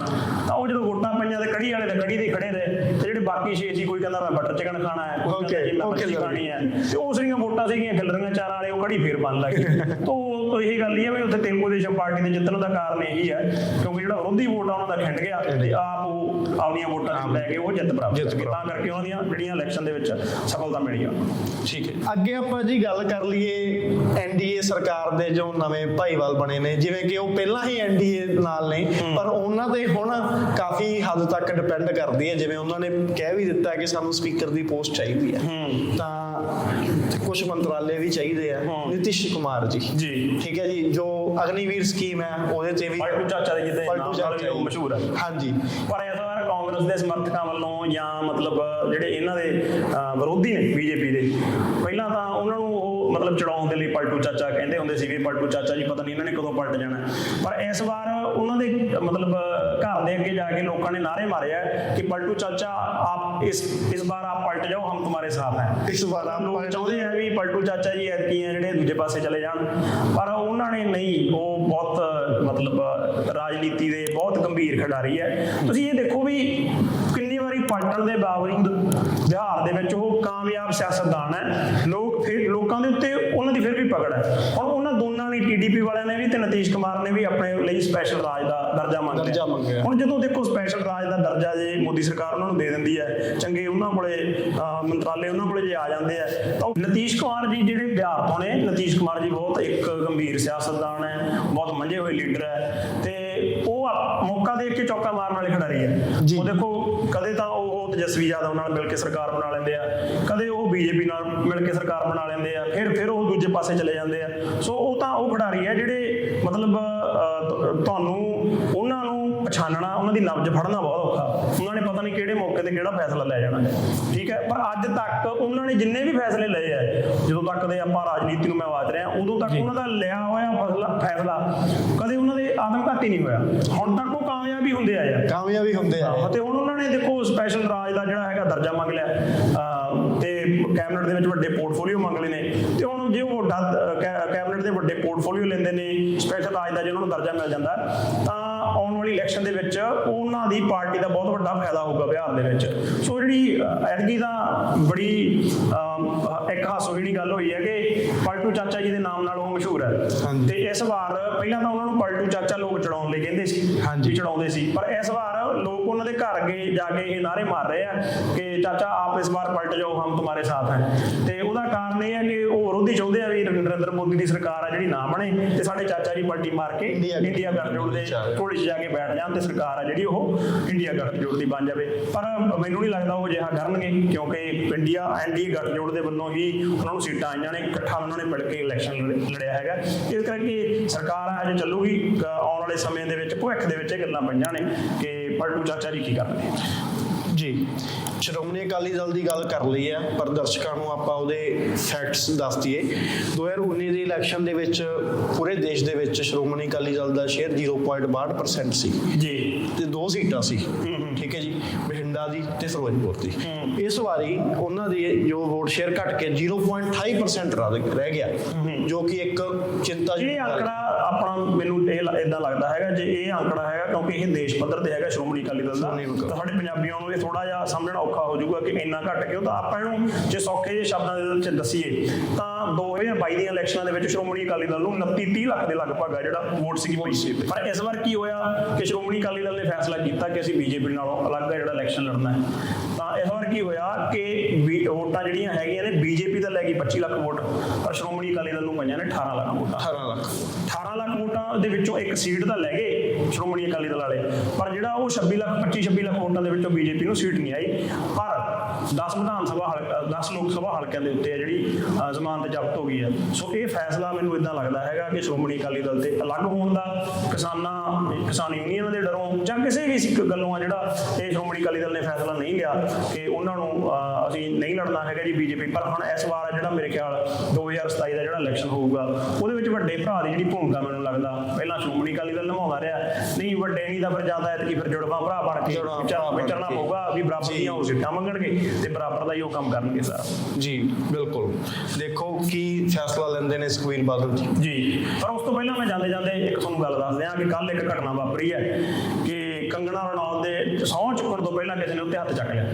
ਤਾਂ ਉਹ ਜਦੋਂ ਵੋਟਾਂ ਪਈਆਂ ਤੇ ਕੜੀ ਵਾਲੇ ਤਾਂ ਕੜੀ ਦੇ ਖੜੇ ਰਹੇ ਤੇ ਜਿਹੜੇ ਬਾਕੀ 6 ਸੀ ਕੋਈ ਕਹਿੰਦਾ ਮੈਂ ਬਟਰ ਚਿਕਨ ਖਾਣਾ ਹੈ ਕੋਈ ਕਹਿੰਦਾ ਮੈਂ ਮੱਛੀ. ਖਾਣੀ ਹੈ। ਤੇ ਉਸ ਦੀਆਂ ਵੋਟਾਂ ਸੀਗੀਆਂ ਖਿਲਰੀਆਂ ਚਾਰਾਂ ਵਾਲੇ ਉਹ ਕੜੀ ਫੇਰ ਬਣ ਲੱਗ <laughs> ਤਾਂ ਉਹ ਤਾਂ ਇਹੀ ਗੱਲ ਹੀ ਹੈ ਵੀ ਉੱਥੇ ਤੇਲਗੂ ਦੇਸ਼ਮ ਪਾਰਟੀ ਦੇ ਜਿੱਤਣ ਦਾ ਕਾਰਨ ਇਹੀ ਹੈ ਕਿਉਂਕਿ ਜਿਹੜਾ ਵਿਰੋਧੀ ਵੋਟ ਆ ਉਹਨਾਂ ਦਾ ਖਿੰਡ ਗਿਆ ਤੇ ਆਪ ਉਹ ਆਪਣੀਆਂ ਵੋਟਾਂ ਲੈ ਕੇ ਉਹ ਜਿੱਤ ਪ੍ਰਾਪਤ ਕੀਤੀ ਤਾਂ। ਕਰਕੇ ਉਹਨਾਂ ਦੀਆਂ ਜਿਹੜੀਆਂ ਇਲੈਕਸ਼ਨ ਦੇ ਵਿੱਚ ਸਫਲਤਾ ਮਿਲੀ ਆ। ਠੀਕ ਹੈ। ਅੱਗੇ ਆਪਾਂ ਜੀ ਗੱਲ ਕਰ ਲਈਏ ਐਨਡੀਏ ਸਰਕਾਰ ਦੇ ਜੋ ਨਵੇਂ ਭਾਈਵਾਲ ਬਣੇ ਨੇ ਜਿਵੇਂ ਕਿ ਉਹ ਪਹਿਲਾਂ ਹੀ ਐਨਡੀਏ ਨਾਲ ਨੇ ਪਰ ਉਹਨਾਂ ਤੇ ਹੁਣ ਕਾਫੀ ਹੱਦ ਤੱਕ ਡਿਪੈਂਡ ਕਰਦੀ ਹੈ। ਜਿਵੇਂ ਉਹਨਾਂ ਨੇ ਕਹਿ ਵੀ ਦਿੱਤਾ ਕਿ ਸਾਨੂੰ ਸਪੀਕਰ ਦੀ ਪੋਸਟ ਚਾਹੀਦੀ ਹੈ। ਤਾਂ ਕੁਝ ਮੰਤਰਾਲੇ ਵੀ ਚਾਹੀਦੇ ਆ। ਨਿਤਿਸ਼ ਕੁਮਾਰ ਜੀ। ਜੀ। ਠੀਕ ਹੈ ਜੀ ਜੋ ਅਗਨੀਵੀਰ ਸਕੀਮ ਹੈ ਉਹਦੇ ਤੇ ਵੀ ਪਲਟੂ ਚਾਚਾ ਦੇ ਜਿਹਦੇ ਨਾਮ ਨਾਲ ਵੀ ਉਹ। ਮਸ਼ਹੂਰ ਹੈ। ਹਾਂਜੀ। ਪਰ ਇਸ ਵਾਰ ਕਾਂਗਰਸ ਦੇ ਸਮਰਥਕਾਂ ਵੱਲੋਂ ਜਾਂ ਮਤਲਬ ਜਿਹੜੇ ਇਹਨਾਂ ਦੇ ਵਿਰੋਧੀ ਨੇ ਬੀਜੇਪੀ ਦੇ ਪਹਿਲਾਂ ਤਾਂ ਉਹਨਾਂ ਨੂੰ ਉਹ ਮਤਲਬ ਚੜਾਉਣ ਦੇ ਲਈ ਪਲਟੂ ਚਾਚਾ ਕਹਿੰਦੇ ਹੁੰਦੇ ਸੀ ਵੀ ਪਲਟੂ ਚਾਚਾ ਜੀ ਪਤਾ ਨਹੀਂ ਇਹਨਾਂ ਨੇ ਕਦੋਂ ਪਲਟ ਜਾਣਾ। ਪਰ ਇਸ ਵਾਰ ਉਹਨਾਂ ਦੇ ਮਤਲਬ ਘਰ ਦੇ ਅੱਗੇ ਜਾ ਕੇ ਲੋਕਾਂ ਨੇ ਨਾਰੇ ਮਾਰੇ ਆ ਕਿ ਪਲਟੂ ਚਾਚਾ ਆਪ ਇਸ ਇਸ ਬਾਰ ਆਪ ਪਲਟ ਜਾਓ ਹਮ ਤੁਹਾਡੇ ਸਾਥ ਹੈ। ਇਸ ਵਾਰ ਆਪ ਲੋਕ ਚਾਹੁੰਦੇ ਆ ਵੀ ਪਲਟੂ ਚਾਚਾ ਜੀ ਐਤਕੀ ਆ ਜਿਹੜੇ ਦੂਜੇ ਪਾਸੇ ਚਲੇ ਜਾਣ। ਪਰ ਉਹਨਾਂ ਨੇ ਨਹੀਂ ਉਹ ਬਹੁਤ ਮਤਲਬ ਰਾਜਨੀਤੀ ਦੇ ਬਹੁਤ ਗੰਭੀਰ ਖਿਡਾਰੀ ਹੈ। ਤੁਸੀਂ ਇਹ ਦੇਖੋ ਵੀ ਕਿੰਨੀ ਵਾਰੀ ਪਲਟਣ ਦੇ ਬਾਵਜੂਦ ਬਿਹਾਰ ਦੇ ਵਿੱਚ ਉਹ ਕਾਮਯਾਬ ਸਿਆਸਤਦਾਨ ਹੈ ਲੋਕ ਫਿਰ ਲੋਕਾਂ ਦੇ ਉੱਤੇ ਉਹਨਾਂ ਦੀ ਫਿਰ ਵੀ ਪਕੜ ਹੈ ਹੁਣ ਉਹਨਾਂ ਦੋਨਾਂ ਨੇ ਟੀਡੀਪੀ ਵਾਲਿਆਂ ਨੇ ਵੀ ਤੇ ਨਤੀਸ਼ ਕੁਮਾਰ ਨੇ ਵੀ ਆਪਣੇ ਲਈ ਸਪੈਸ਼ਲ ਰਾਜ ਦਾ ਦਰਜਾ ਮੰਗ ਦਰਜਾ ਮੰਗਿਆ। ਹੁਣ ਜਦੋਂ ਦੇਖੋ ਸਪੈਸ਼ਲ ਰਾਜ ਦਾ ਦਰਜਾ ਜੇ ਮੋਦੀ ਸਰਕਾਰ ਉਹਨਾਂ ਨੂੰ ਦੇ ਦਿੰਦੀ ਹੈ ਚੰਗੇ ਉਹਨਾਂ ਕੋਲੇ ਮੰਤਰਾਲੇ ਉਹਨਾਂ ਕੋਲੇ ਜੇ ਆ ਜਾਂਦੇ ਆ ਤਾਂ ਨਤੀਸ਼ ਕੁਮਾਰ ਜੀ ਜਿਹੜੇ ਬਿਹਾਰ ਤੋਂ ਨੇ ਨਤੀਸ਼ ਕੁਮਾਰ ਜੀ ਬਹੁਤ ਇੱਕ ਗੰਭੀਰ ਸਿਆਸਤਦਾਨ ਹੈ ਬਹੁਤ ਮੰਝੇ ਹੋਏ ਲੀਡਰ ਹੈ ਤੇ ਉਹ ਮੌਕਾ ਦੇਖ ਕੇ ਚੌਕਾ ਮਾਰਨ ਵਾਲੇ ਖਿਡਾਰੀ ਹੈ। ਉਹ ਦੇਖੋ ਕਦੇ ਤਾਂ ਤੇਜਸਵੀ ਯਾਦਵ ਨਾਲ ਮਿਲ ਕੇ ਸਰਕਾਰ ਬਣਾ ਲੈਂਦੇ ਆ ਕਦੇ ਉਹ ਬੀਜੇਪੀ ਨਾਲ ਮਿਲ ਕੇ ਸਰਕਾਰ ਬਣਾ ਲੈਂਦੇ ਆ ਫਿਰ ਫਿਰ ਉਹ ਦੂਜੇ ਪਾਸੇ ਚਲੇ ਜਾਂਦੇ ਆ। ਸੋ ਉਹ ਤਾਂ ਉਹ ਖਿਡਾਰੀ ਹੈ ਜਿਹੜੇ ਮਤਲਬ ਤੁਹਾਨੂੰ ਉਹਨਾਂ ਨੂੰ ਪਛਾਣਨਾ ਉਹਨਾਂ ਦੀ ਨਬਜ਼ ਫੜਨਾ ਬਹੁਤ ਔਖਾ। ਉਹਨਾਂ ਨੇ ਪਤਾ ਨਹੀਂ ਕਿਹੜੇ ਮੌਕੇ ਤੇ ਕਿਹੜਾ ਫੈਸਲਾ ਲੈ ਜਾਣਾ। ਠੀਕ ਹੈ ਪਰ ਅੱਜ ਤੱਕ ਉਹਨਾਂ ਨੇ ਜਿੰਨੇ ਵੀ ਫੈਸਲੇ ਲਏ ਆ ਜਦੋਂ ਤੱਕ ਦੇ ਆਪਾਂ ਰਾਜਨੀਤੀ ਨੂੰ ਮੈਂ ਵਾਚ ਰਿਹਾ ਉਦੋਂ ਤੱਕ ਉਹਨਾਂ ਦਾ ਲਿਆ ਹੋਇਆ ਫੈਸਲਾ ਫੈਸਲਾ ਕਦੇ ਉਹਨਾਂ ਦੇ ਆਤਮਘਾਤੀ ਨਹੀਂ ਹੋਇਆ। ਹੁਣ ਤੱਕ ਉਹ ਕਾਮਯਾਬ ਹੀ ਹੁੰਦੇ ਆਏ ਆ। ਕਾਮਯਾਬੀ ਹੁੰਦੇ ਆ ਤੇ ਹੁਣ ਉਹਨਾਂ ਨੇ ਦੇਖੋ ਸਪੈਸ਼ਲ ਰਾਜ ਦਾ ਜਿਹੜਾ ਹੈਗਾ ਦਰਜਾ ਮੰਗ ਲਿਆ। ਤੇ ਕੈਬਨਿਟ ਦੇ ਵਿੱਚ ਵੱਡੇ ਪੋਰਟਫੋਲੀਓ ਮੰਗ ਲਏ ਨੇ। ਤੇ ਹੁਣ ਜੇ ਉਹ ਕੈਬਨਿਟ ਦੇ ਵੱਡੇ ਪੋਰਟਫੋਲੀਓ ਲੈਂਦੇ ਨੇ ਸਪੈਸ਼ਲ ਰਾਜ ਦਾ ਜੇ ਉਹਨਾਂ ਨੂੰ ਦਰਜਾ ਮਿਲ ਜਾਂਦਾ ਤਾਂ ਆਉਣ ਵਾਲੀ ਇਲੈਕਸ਼ਨ ਦੇ ਵਿੱਚ ਉਹਨਾਂ ਦੀ ਪਾਰਟੀ ਦਾ ਬਹੁਤ ਵੱਡਾ ਫਾਇਦਾ ਹੋਊਗਾ ਬਿਹਾਰ ਦੇ ਵਿੱਚ। ਸੋ ਜਿਹੜੀ ਐਤਕੀ ਦਾ ਬੜੀ ਇੱਕ ਹਾਸੋਹੀਣੀ ਗੱਲ ਹੋਈ ਹੈ ਕਿ ਪਲਟੂ ਚਾਚਾ ਜੀ ਦੇ ਨਾਮ ਨਾਲ ਉਹ ਮਸ਼ਹੂਰ ਹੈ। ਤੇ ਇਸ ਵਾਰ ਪਹਿਲਾਂ ਤਾਂ ਉਹਨਾਂ ਨੂੰ ਪਲਟੂ ਚਾਚਾ ਲੋਕ ਚੜਾਉਣ ਲਈ ਕਹਿੰਦੇ ਸੀ ਹਾਂਜੀ। ਚੜਾਉਂਦੇ ਸੀ ਪਰ ਦੇ ਘਰ ਗਏ ਜਾ ਕੇ ਇਹ ਨਾਰੇ ਮਾਰ ਰਹੇ ਆ ਕਿ ਚਾਚਾ ਆਪ ਇਸ ਵਾਰ ਪਲਟ ਜਾਓ ਹਮ ਤੁਹਾਡੇ ਸਾਥ ਹੈ। ਤੇ ਉਹਦਾ ਕਾਰਨ ਇਹ ਹੈ ਕਿ ਉਹ ਵਿਰੋਧੀ ਚਾਹੁੰਦੇ ਆ ਵੀ ਨਰਿੰਦਰ ਮੋਦੀ ਦੀ ਸਰਕਾਰ ਆ ਜਿਹੜੀ ਨਾ ਬਣੇ ਤੇ ਸਾਡੇ ਚਾਚਾ ਜੀ ਪਲਟੀ ਮਾਰ ਕੇ ਇੰਡੀਆ ਗੱਠਜੋੜ ਦੇ ਢੋਲੀ 'ਚ ਜਾ ਕੇ ਬੈਠ ਜਾਣ ਤੇ ਸਰਕਾਰ ਆ ਜਿਹੜੀ ਉਹ ਇੰਡੀਆ ਗੱਠਜੋੜ ਦੀ ਬਣ ਜਾਵੇ। ਪਰ ਮੈਨੂੰ ਨਹੀਂ ਲੱਗਦਾ ਉਹ ਜਿਹਾ ਕਰਨਗੇ ਕਿਉਂਕਿ ਇੰਡੀਆ ਐਨਡੀਏ ਗੱਠਜੋੜ ਦੇ ਵੱਲੋਂ ਹੀ ਉਹਨਾਂ ਨੂੰ ਸੀਟਾਂ ਆਈਆਂ ਨੇ ਇਕੱਠਾ ਉਹਨਾਂ ਨੇ ਮਿਲ ਕੇ ਇਲੈਕਸ਼ਨ ਲੜਿਆ ਹੈਗਾ। ਇਸ ਕਰਕੇ ਸਰਕਾਰ ਆ ਅਜੇ ਚੱਲੂਗੀ। ਆਉਣ ਵਾਲੇ ਸਮੇਂ ਦੇ ਵਿੱਚ ਭਵਿੱਖ ਦੇ ਵਿੱਚ ਇਹ ਗੱਲਾਂ ਪਈਆਂ ਨੇ ਕਿ ਪਲਟੂ ਚਾਚਾ ਜੀ ਕੀ ਕਰਨਗੇ ਜੀ ਸ਼੍ਰੋਮਣੀ ਅਕਾਲੀ ਦਲ ਦੀ ਗੱਲ ਕਰ ਲਈ ਹੈ ਪਰ ਦਰਸ਼ਕਾਂ ਨੂੰ ਆਪਾਂ ਉਹਦੇ ਫੈਕਟਸ ਦੱਸ ਦਈਏ। 2019 ਦੇ ਇਲੈਕਸ਼ਨ ਦੇ ਵਿੱਚ ਪੂਰੇ ਦੇਸ਼ ਦੇ ਵਿੱਚ ਸ਼੍ਰੋਮਣੀ ਅਕਾਲੀ ਦਲ ਦਾ ਸ਼ੇਅਰ 0.62% ਸੀ। ਜੀ। ਤੇ ਦੋ ਸੀਟਾਂ ਸੀ। ਠੀਕ ਹੈ ਜੀ। ਬਠਿੰਡਾ ਦੀ ਤੇ ਫਿਰੋਜ਼ਪੁਰ ਦੀ। ਇਸ ਵਾਰੀ ਉਹਨਾਂ ਦੀ ਜੋ ਵੋਟ ਸ਼ੇਅਰ ਘਟ ਕੇ 0.28% ਰਹਿ ਗਿਆ ਜੋ ਕਿ ਇੱਕ ਚਿੰਤਾ ਇਹ ਅੰਕੜਾ ਆਪਣਾ ਮੈਨੂੰ ਇਹ ਇਦਾਂ ਲੱਗਦਾ ਹੈਗਾ ਜੇ ਇਹ ਅੰਕੜਾ ਹੈਗਾ ਕਿਉਂਕਿ ਇਹ ਦੇਸ਼ ਪੱਧਰ ਤੇ ਹੈਗਾ ਸ਼੍ਰੋਮਣੀ ਅਕਾਲੀ ਦਲ ਦਾ ਸਾਡੇ ਪੰਜਾਬੀਆਂ ਨੂੰ ਇਹ ਥੋੜਾ ਜਿਹਾ ਸਮਝਣਾ ਔਖਾ ਹੋ ਜਾਊਗਾ ਕਿ ਇੰਨਾ ਘਟ ਕਿਉਂ ਤਾਂ ਆਪਾਂ ਇਹਨੂੰ ਜੇ ਸੌਖੇ ਜਿਹੇ ਸ਼ਬਦਾਂ ਦੇ ਵਿੱਚ ਦੱਸੀਏ ਤਾਂ 2022 ਦੀਆਂ ਇਲੈਕਸ਼ਨਾਂ ਦੇ ਵਿੱਚ ਸ਼੍ਰੋਮਣੀ ਅਕਾਲੀ ਦਲ ਨੂੰ 29 30 ਲੱਖ ਦੇ ਲਗਭਗ ਆ ਜਿਹੜਾ ਵੋਟ ਸੀਗੀ ਪਈ ਪਰ ਇਸ ਵਾਰ ਕੀ ਹੋਇਆ ਕਿ ਸ਼੍ਰੋਮਣੀ ਅਕਾਲੀ ਦਲ ਨੇ ਫੈਸਲਾ ਕੀਤਾ ਕਿ ਅਸੀਂ ਬੀਜੇਪੀ ਨਾਲੋਂ ਅਲੱਗ ਜਿਹੜਾ ਇਲੈਕਸ਼ਨ ਲੜਨਾ ਹੈ। ਤਾਂ ਇਸ ਵਾਰ ਕੀ ਹੋਇਆ ਕਿ ਵੋਟਾਂ ਜਿਹੜੀਆਂ ਹੈਗੀਆਂ ਨੇ ਬੀਜੇਪੀ ਤਾਂ ਲੈ ਗਈ 25 ਲੱਖ ਵੋਟ ਪਰ ਸ਼੍ਰੋਮਣੀ ਅਕਾਲੀ ਦਲ ਨੂੰ ਪਈਆਂ ਨੇ 18 ਲੱਖ ਵੋਟਾਂ। 18 ਲੱਖ। 18 ਲੱਖ ਵੋਟਾਂ ਦੇ ਵਿੱਚੋਂ ਇੱਕ ਸੀਟ ਤਾਂ ਲੈ ਗਏ ਸ਼੍ਰੋਮਣੀ ਅਕਾਲੀ ਦਲ ਵਾਲੇ ਪਰ ਜਿਹੜਾ ਉਹ 26 ਲੱਖ 25 26 ਲੱਖ ਵੋਟਾਂ ਦੇ ਵਿੱਚੋਂ ਬੀਜੇਪੀ ਨੂੰ ਸੀਟ ਨਹੀਂ ਆਈ। ਪਰ 10 ਵਿਧਾਨ ਸਭਾ ਹਲਕਾ 10 ਲੋਕ ਸਭਾ ਹਲਕਿਆਂ ਦੇ ਉੱਤੇ ਹੈ ਜਿਹੜੀ ਜ਼ਮਾਨਤ ਜ਼ਬਤ ਹੋ ਗਈ ਹੈ ਸੋ ਇਹ ਫੈਸਲਾ ਮੈਨੂੰ ਇਦਾਂ ਲੱਗਦਾ ਹੈਗਾ ਕਿ ਸ਼੍ਰੋਮਣੀ ਅਕਾਲੀ ਦਲ ਤੇ ਅਲੱਗ ਹੋਣ ਦਾ ਕਿਸਾਨਾਂ ਕਿਸਾਨ ਯੂਨੀਅਨ ਦੇ ਡਰੋਂ ਜਾਂ ਕਿਸੇ ਵੀ ਸਿੱਖ ਗੱਲੋਂ ਆ ਜਿਹੜਾ ਇਹ ਸ਼੍ਰੋਮਣੀ ਅਕਾਲੀ ਦਲ ਨੇ ਫੈਸਲਾ ਨਹੀਂ ਲਿਆ ਕਿ ਉਹਨਾਂ ਨੂੰ ਅਸੀਂ ਨਹੀਂ ਲੜਨਾ ਹੈਗਾ ਜੀ ਬੀਜੇਪੀ। ਪਰ ਹੁਣ ਇਸ ਵਾਰ ਜਿਹੜਾ ਮੇਰੇ ਖਿਆਲ 2027 ਦਾ ਜਿਹੜਾ ਇਲੈਕਸ਼ਨ ਹੋਊਗਾ ਉਹਦੇ ਵਿੱਚ ਵੱਡੇ ਭਰਾ ਦੀ ਜਿਹੜੀ ਭੂਮਿਕਾ ਮੈਨੂੰ ਲੱਗਦਾ ਪਹਿਲਾਂ ਸ਼੍ਰੋਮਣੀ ਅਕਾਲੀ ਦਲ ਨਿਭਾਉਂਦਾ ਰਿਹਾ ਨਹੀਂ ਵੱਡੇ ਨਹੀਂ ਤਾਂ ਫਿਰ ਜ਼ਿਆਦਾ ਐਤਕੀ ਫਿਰ ਜੁੜਵਾ ਭਰਾ ਬਣ ਕੇ ਵਿਚਰਨਾ। ਪਊਗਾ ਵੀ ਬਰਾਬਰ ਦੀਆਂ ਉਹ ਸੀਟਾਂ ਮੰਗਣਗੇ। ਤੇ ਬਰਾਬਰ ਦਾ ਹੀ ਉਹ ਕੰਮ ਕਰਨਗੇ ਸਾਰਾ। ਜੀ ਬਿਲਕੁਲ। ਦੇਖੋ ਕੀ ਫੈਸਲਾ ਲੈਂਦੇ ਨੇ ਸੁਖਵੀਰ ਬਾਦਲ ਜੀ। ਜੀ ਪਰ ਉਸ ਤੋਂ ਪਹਿਲਾਂ ਮੈਂ ਜਾਂਦੇ ਜਾਂਦੇ ਇੱਕ ਤੁਹਾਨੂੰ ਗੱਲ ਦੱਸ ਦਿਆਂ ਕਿ ਕੱਲ ਇੱਕ ਘਟਨਾ ਵਾਪਰੀ ਹੈ ਕਿ ਕੰਗਣਾ ਰਣੌਤ ਦੇ ਸਹੁੰ ਚੁੱਕਣ ਤੋਂ ਪਹਿਲਾਂ ਕਿਸੇ ਨੇ ਉੱਤੇ ਹੱਥ ਚੱਕ ਲਿਆ।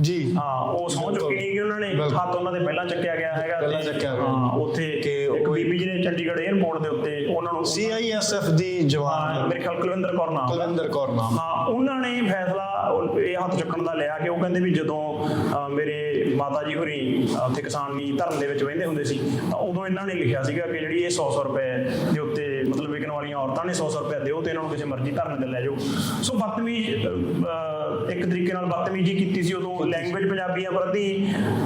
ਜੀ। ਹਾਂ ਉਹ ਸਹੁੰ ਚੁੱਕੀ ਨਹੀਂ ਕਿ ਉਹਨਾਂ ਨੇ। ਹੱਥ ਉਹਨਾਂ ਦੇ ਪਹਿਲਾਂ ਚੱਕਿਆ ਗਿਆ ਹੈਗਾ ਪਹਿਲਾਂ ਚੱਕਿਆ। ਹਾਂ ਉੱਥੇ ਕਿ ਇੱਕ ਬੀਬੀ ਜੀ ਨੇ ਚੰਡੀਗੜ੍ਹ 에ਅਰਪੋਰਟ ਦੇ ਉੱਤੇ ਉਹਨਾਂ ਨੂੰ ਸੀਆਈਐਸਐਫ ਦੀ ਹਾਂ, ਜਵਾਨ ਮੇਰੇ ਖਿਆਲ ਕੁਲਵਿੰਦਰ ਕੌਰ ਨਾਮ। ਕੁਲਵਿੰਦਰ ਕੌਰ ਨਾਮ। ਹਾਂ ਉਹਨਾਂ ਨੇ ਫੈਸਲਾ ਇਹ ਹੱਥ ਚੁੱਕਣ ਦਾ ਲਿਆ ਕਿ ਉਹ ਕਹਿੰਦੇ ਵੀ ਜਦੋਂ ਮੇਰੇ ਮਾਤਾ ਜੀ ਹੋਰੀ ਉੱਥੇ ਕਿਸਾਨੀ ਧਰਮ ਦੇ ਵਿੱਚ ਬਹਿੰਦੇ ਹੁੰਦੇ ਸੀ ਤਾਂ ਉਦੋਂ ਇਹਨਾਂ ਨੇ ਲਿਖਿਆ ਸੀਗਾ ਕਿ ਜਿਹੜੀ ਇਹ 100 100 ਰੁਪਏ ਦੇ ਮਤਲਬ ਵਿਕਣ ਵਾਲੀਆਂ ਔਰਤਾਂ ਨੇ 100 100 ਰੁਪਏ ਦਿਓ ਤੇ ਇਹਨਾਂ ਨੂੰ ਕਿਸੇ ਮਰਜ਼ੀ ਧਰਨੇ ਤੇ ਲੈ ਜਾਓ। ਸੋ ਬਦਤਮੀਜ਼ ਇੱਕ ਤਰੀਕੇ ਨਾਲ ਬਦਤਮੀਜ਼ੀ ਕੀਤੀ ਸੀ ਉਦੋਂ ਲੈਂਗੁਏਜ ਪੰਜਾਬੀਆਂ ਪ੍ਰਤੀ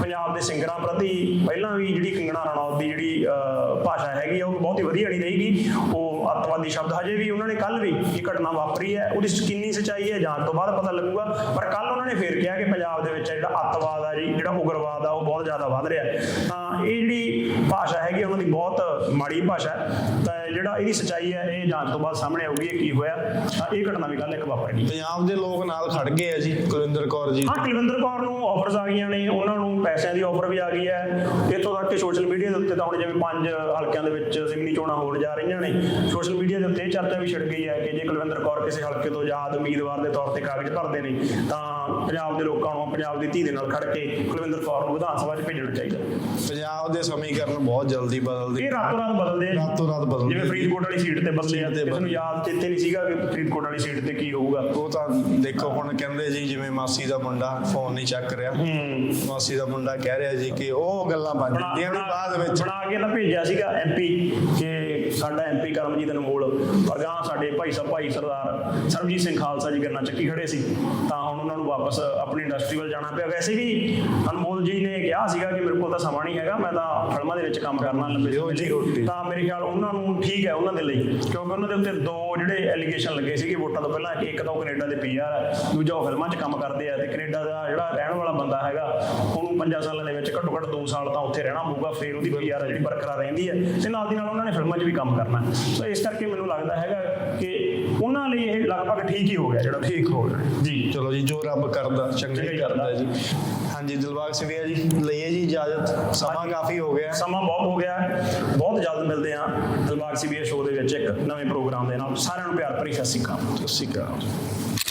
ਪੰਜਾਬ ਦੇ ਸਿੰਗਰਾਂ ਪ੍ਰਤੀ। ਪਹਿਲਾਂ ਵੀ ਜਿਹੜੀ ਕੰਗਣਾ ਰਣੌਤ ਦੀ ਜਿਹੜੀ ਅ, ਭਾਸ਼ਾ ਹੈਗੀ ਆ ਉਹ ਬਹੁਤ ਹੀ ਵਧੀਆ ਨਹੀਂ ਰਹੇਗੀ। ਉਹ ਅੱਤਵਾਦੀ ਸ਼ਬਦ ਹਜੇ ਵੀ ਉਹਨਾਂ ਨੇ ਕੱਲ ਵੀ ਇਹ ਘਟਨਾ ਵਾਪਰੀ ਹੈ। ਉਹਦੀ ਕਿੰਨੀ ਸੱਚਾਈ ਹੈ ਜਾਣ ਤੋਂ ਬਾਅਦ ਪਤਾ ਲੱਗੂਗਾ। ਪਰ ਕੱਲ ਉਹਨਾਂ ਨੇ ਫੇਰ ਕਿਹਾ ਕਿ ਪੰਜਾਬ ਦੇ ਵਿੱਚ ਜਿਹੜਾ ਅੱਤਵਾਦ ਆ ਜੀ ਜਿਹੜਾ ਉਗਰਵਾਦ ਆ ਉਹ ਬਹੁਤ ਜ਼ਿਆਦਾ ਵੱਧ ਰਿਹਾ। ਤਾਂ ਇਹ ਜਿਹੜੀ ਭਾਸ਼ਾ ਹੈਗੀ ਉਹਨਾਂ ਦੀ ਬਹੁਤ ਮਾੜੀ ਭਾਸ਼ਾ ਹੈ। ਤਾਂ ਜਿਹੜਾ ਇਹਦੀ ਸੱਚਾਈ ਹੈ ਇਹ ਜਾਂਚ ਤੋਂ ਬਾਅਦ ਸਾਹਮਣੇ ਆਊਗੀ ਕੀ ਹੋਇਆ। ਤਾਂ ਇਹ ਘਟਨਾ ਵੀ ਕੱਲ ਇੱਕ ਵਾਪਰੀ। ਪੰਜਾਬ ਦੇ ਲੋਕ ਨਾਲ ਖੜ ਗਏ ਆ ਜੀ ਕੁਲਵਿੰਦਰ ਕੌਰ ਜੀ। ਹਾਂ ਕੁਲਵਿੰਦਰ ਕੌਰ ਨੂੰ ਆਫਰਸ ਆ ਗਈਆਂ ਨੇ ਉਹਨਾਂ ਨੂੰ ਪੈਸਿਆਂ ਦੀ ਆਫਰ ਵੀ ਆ ਗਈ ਹੈ। ਇੱਥੋਂ ਤੱਕ ਕਿ ਸੋਸ਼ਲ ਮੀਡੀਆ ਦੇ ਉੱਤੇ ਤਾਂ ਹੁਣ ਜਿਵੇਂ ਪੰਜ ਹਲਕਿਆਂ ਦੇ ਵਿੱਚ ਜ਼ਿਮਨੀ ਚੋਣਾਂ ਹੋਣ ਜਾ ਰਹੀਆਂ ਨੇ ਸੋਸ਼ਲ ਮੀਡੀਆ ਦੇ ਉੱਤੇ ਇਹ ਚਰਚਾ ਵੀ ਛਿੜ ਗਈ ਹੈ ਕਿ ਜੇ ਕੁਲਵਿੰਦਰ ਕੌਰ ਕਿਸੇ ਹਲਕੇ ਤੋਂ ਆਜ਼ਾਦ ਉਮੀਦਵਾਰ ਦੇ ਤੌਰ ਤੇ ਕਾਗਜ਼ ਭਰਦੇ ਨੇ ਤਾਂ ਪੰਜਾਬ ਦੇ ਲੋਕਾਂ ਨੂੰ ਪੰਜਾਬ ਦੀ ਧੀ ਦੇ ਨਾਲ ਖੜ ਕੇ ਕੁਲਵਿੰਦਰ ਕੌਰ ਨੂੰ ਵਿਧਾਨ ਸਭਾ 'ਚ ਭੇਜਣਾ ਚਾਹੀਦਾ ਪੰਜਾਬ ਦੇ ਸਮੀਕਰਨ ਬਹੁਤ ਜਲਦੀ ਬਦਲਦੇ। ਇਹ ਰਾਤੋਂ ਰਾਤ ਬਦਲਦੇ ਆ। ਰਾਤੋਂ ਰਾਤ ਬਦਲਦੇ। ਜਿਵੇਂ ਫਰੀਦਕੋਟ ਵਾਲੀ ਸੀਟ ਤੇ ਬਦਲੇ ਆ। ਕਿਸੇ ਨੂੰ। ਯਾਦ ਚੇਤੇ ਨਹੀਂ ਸੀਗਾ ਕਿ ਫਰੀਦਕੋਟ ਵਾਲੀ ਸੀਟ ਤੇ ਕੀ ਹੋਊਗਾ। ਉਹ ਤਾਂ ਦੇਖੋ ਹੁਣ ਕਹਿੰਦੇ ਜੀ ਜਿਵੇਂ ਮਾਸੀ ਦਾ ਮੁੰਡਾ ਫੋਨ ਨਹੀਂ ਚੱਕ ਰਿਹਾ। ਹੂੰ। ਮਾਸੀ ਦਾ ਮੁੰਡਾ ਕਹਿ ਰਿਹਾ ਜੀ ਕਿ ਉਹ ਗੱਲਾਂ ਬਣ ਜਾਂਦੀਆਂ ਨੇ ਬਾਅਦ ਵਿੱਚ। ਬਣਾ ਕੇ ਤਾਂ ਭੇਜਿਆ ਸੀਗਾ ਐਮਪੀ ਕਿ ਸਾਡਾ ਐਮਪੀ ਕਰਮਜੀਤ ਅਨਮੋਲ ਗਾਂ ਸਾਡੇ ਭਾਈ ਸਾਹਿਬ ਭਾਈ ਸਰਦਾਰ ਸਰਬਜੀਤ ਸਿੰਘ ਖਾਲਸਾ ਜੀ ਗੰਨਾ ਚੱਕੀ ਖੜੇ ਸੀ। ਤਾਂ ਹੁਣ ਉਹਨਾਂ ਨੂੰ ਵਾਪਸ ਆਪਣੀ ਇੰਡਸਟਰੀ ਵੱਲ ਜਾਣਾ ਪਿਆ। ਵੈਸੇ ਵੀ ਅਨਮੋਲ ਜੀ ਨੇ ਕਿਹਾ ਸੀਗਾ ਕਿ ਮੇਰੇ ਕੋਲ ਤਾਂ ਸਮਾਂ ਨਹੀਂ ਹੈਗਾ ਮੈਂ ਤਾਂ ਫਿਲਮਾਂ ਦੇ ਵਿੱਚ ਕੰਮ ਕਰਨਾ ਲੰਬੇ ਸਮੇਂ ਲਈ। ਤਾਂ ਮੇਰੇ ਖਿਆਲ ਉਹਨਾਂ ਨੂੰ ਠੀਕ ਹੈ ਉਹਨਾਂ ਦੇ ਲਈ। ਕਿਉਂਕਿ ਉਹਨਾਂ ਦੇ ਉੱਤੇ ਦੋ ਜਿਹੜੇ ਐਲੀਗੇਸ਼ਨ ਲੱਗੇ ਸੀਗੇ ਵੋਟਾਂ ਤੋਂ ਪਹਿਲਾਂ ਇੱਕ ਤਾਂ ਉਹ ਕੈਨੇਡਾ ਦੇ ਪੀਆਰ ਹੈ ਦੂਜਾ ਉਹ ਫਿਲਮਾਂ 'ਚ ਕੰਮ ਕਰਦੇ ਆ ਤੇ ਕੈਨੇਡਾ ਦਾ ਜਿਹੜਾ ਰਹਿਣ ਵਾਲਾ ਬੰਦਾ ਹੈਗਾ ਉਹਨੂੰ 5 ਸਾਲਾਂ ਦੇ ਵਿੱਚ ਘੱਟੋ ਘੱਟ 2 ਸਾਲ ਤਾਂ ਉੱਥੇ ਰਹਿਣਾ ਪਊਗਾ ਫਿਰ ਉਹਦੀ ਪੀਆਰ ਜਿਹੜੀ ਬਰਕਰਾਰ ਰਹਿੰਦੀ ਹੈ ਤੇ ਨਾਲ ਦੀ ਨਾਲ ਉਹਨਾਂ ਨੇ ਫਿਲਮਾਂ 'ਚ ਵੀ ਕੰਮ ਕਰਨਾ। ਸੋ ਇਸ ਕਰਕੇ ਮੈਨੂੰ ਲੱਗਦਾ ਹੈਗਾ ਕਿ ਉਹਨਾਂ ਲਈ ਇਹ ਲਗਭਗ ਠੀਕ ਹੀ ਹੋ ਗਿਆ ਜਿਹੜਾ ਠੀਕ ਹੋ ਗਿਆ ਜੀ ਚਲੋ ਜੀ ਜੋ ਰੱਬ ਕਰਦਾ ਚੰਗਾ ਹੀ ਕਰਦਾ। ਜੀ ਹਾਂਜੀ ਦਿਲਬਾਗ ਸਿਵਿਆ ਜੀ ਲਈਏ ਜੀ ਇਜਾਜ਼ਤ। ਸਮਾਂ ਕਾਫੀ ਹੋ ਗਿਆ। ਸਮਾਂ ਬਹੁਤ ਹੋ ਗਿਆ। ਬਹੁਤ ਜਲਦ ਮਿਲਦੇ ਹਾਂ ਦਿਲਬਾਗ ਸੀਬੀਏ ਸ਼ੋਅ ਦੇ ਵਿੱਚ ਇੱਕ ਨਵੇਂ ਪ੍ਰੋਗਰਾਮ ਦੇ ਨਾਲ। ਸਾਰਿਆਂ ਨੂੰ ਪਿਆਰ ਭਰੀ ਸਤਿ ਸ਼੍ਰੀ ਅਕਾਲ। ਸਤਿ ਸ਼੍ਰੀ ਅਕਾਲ।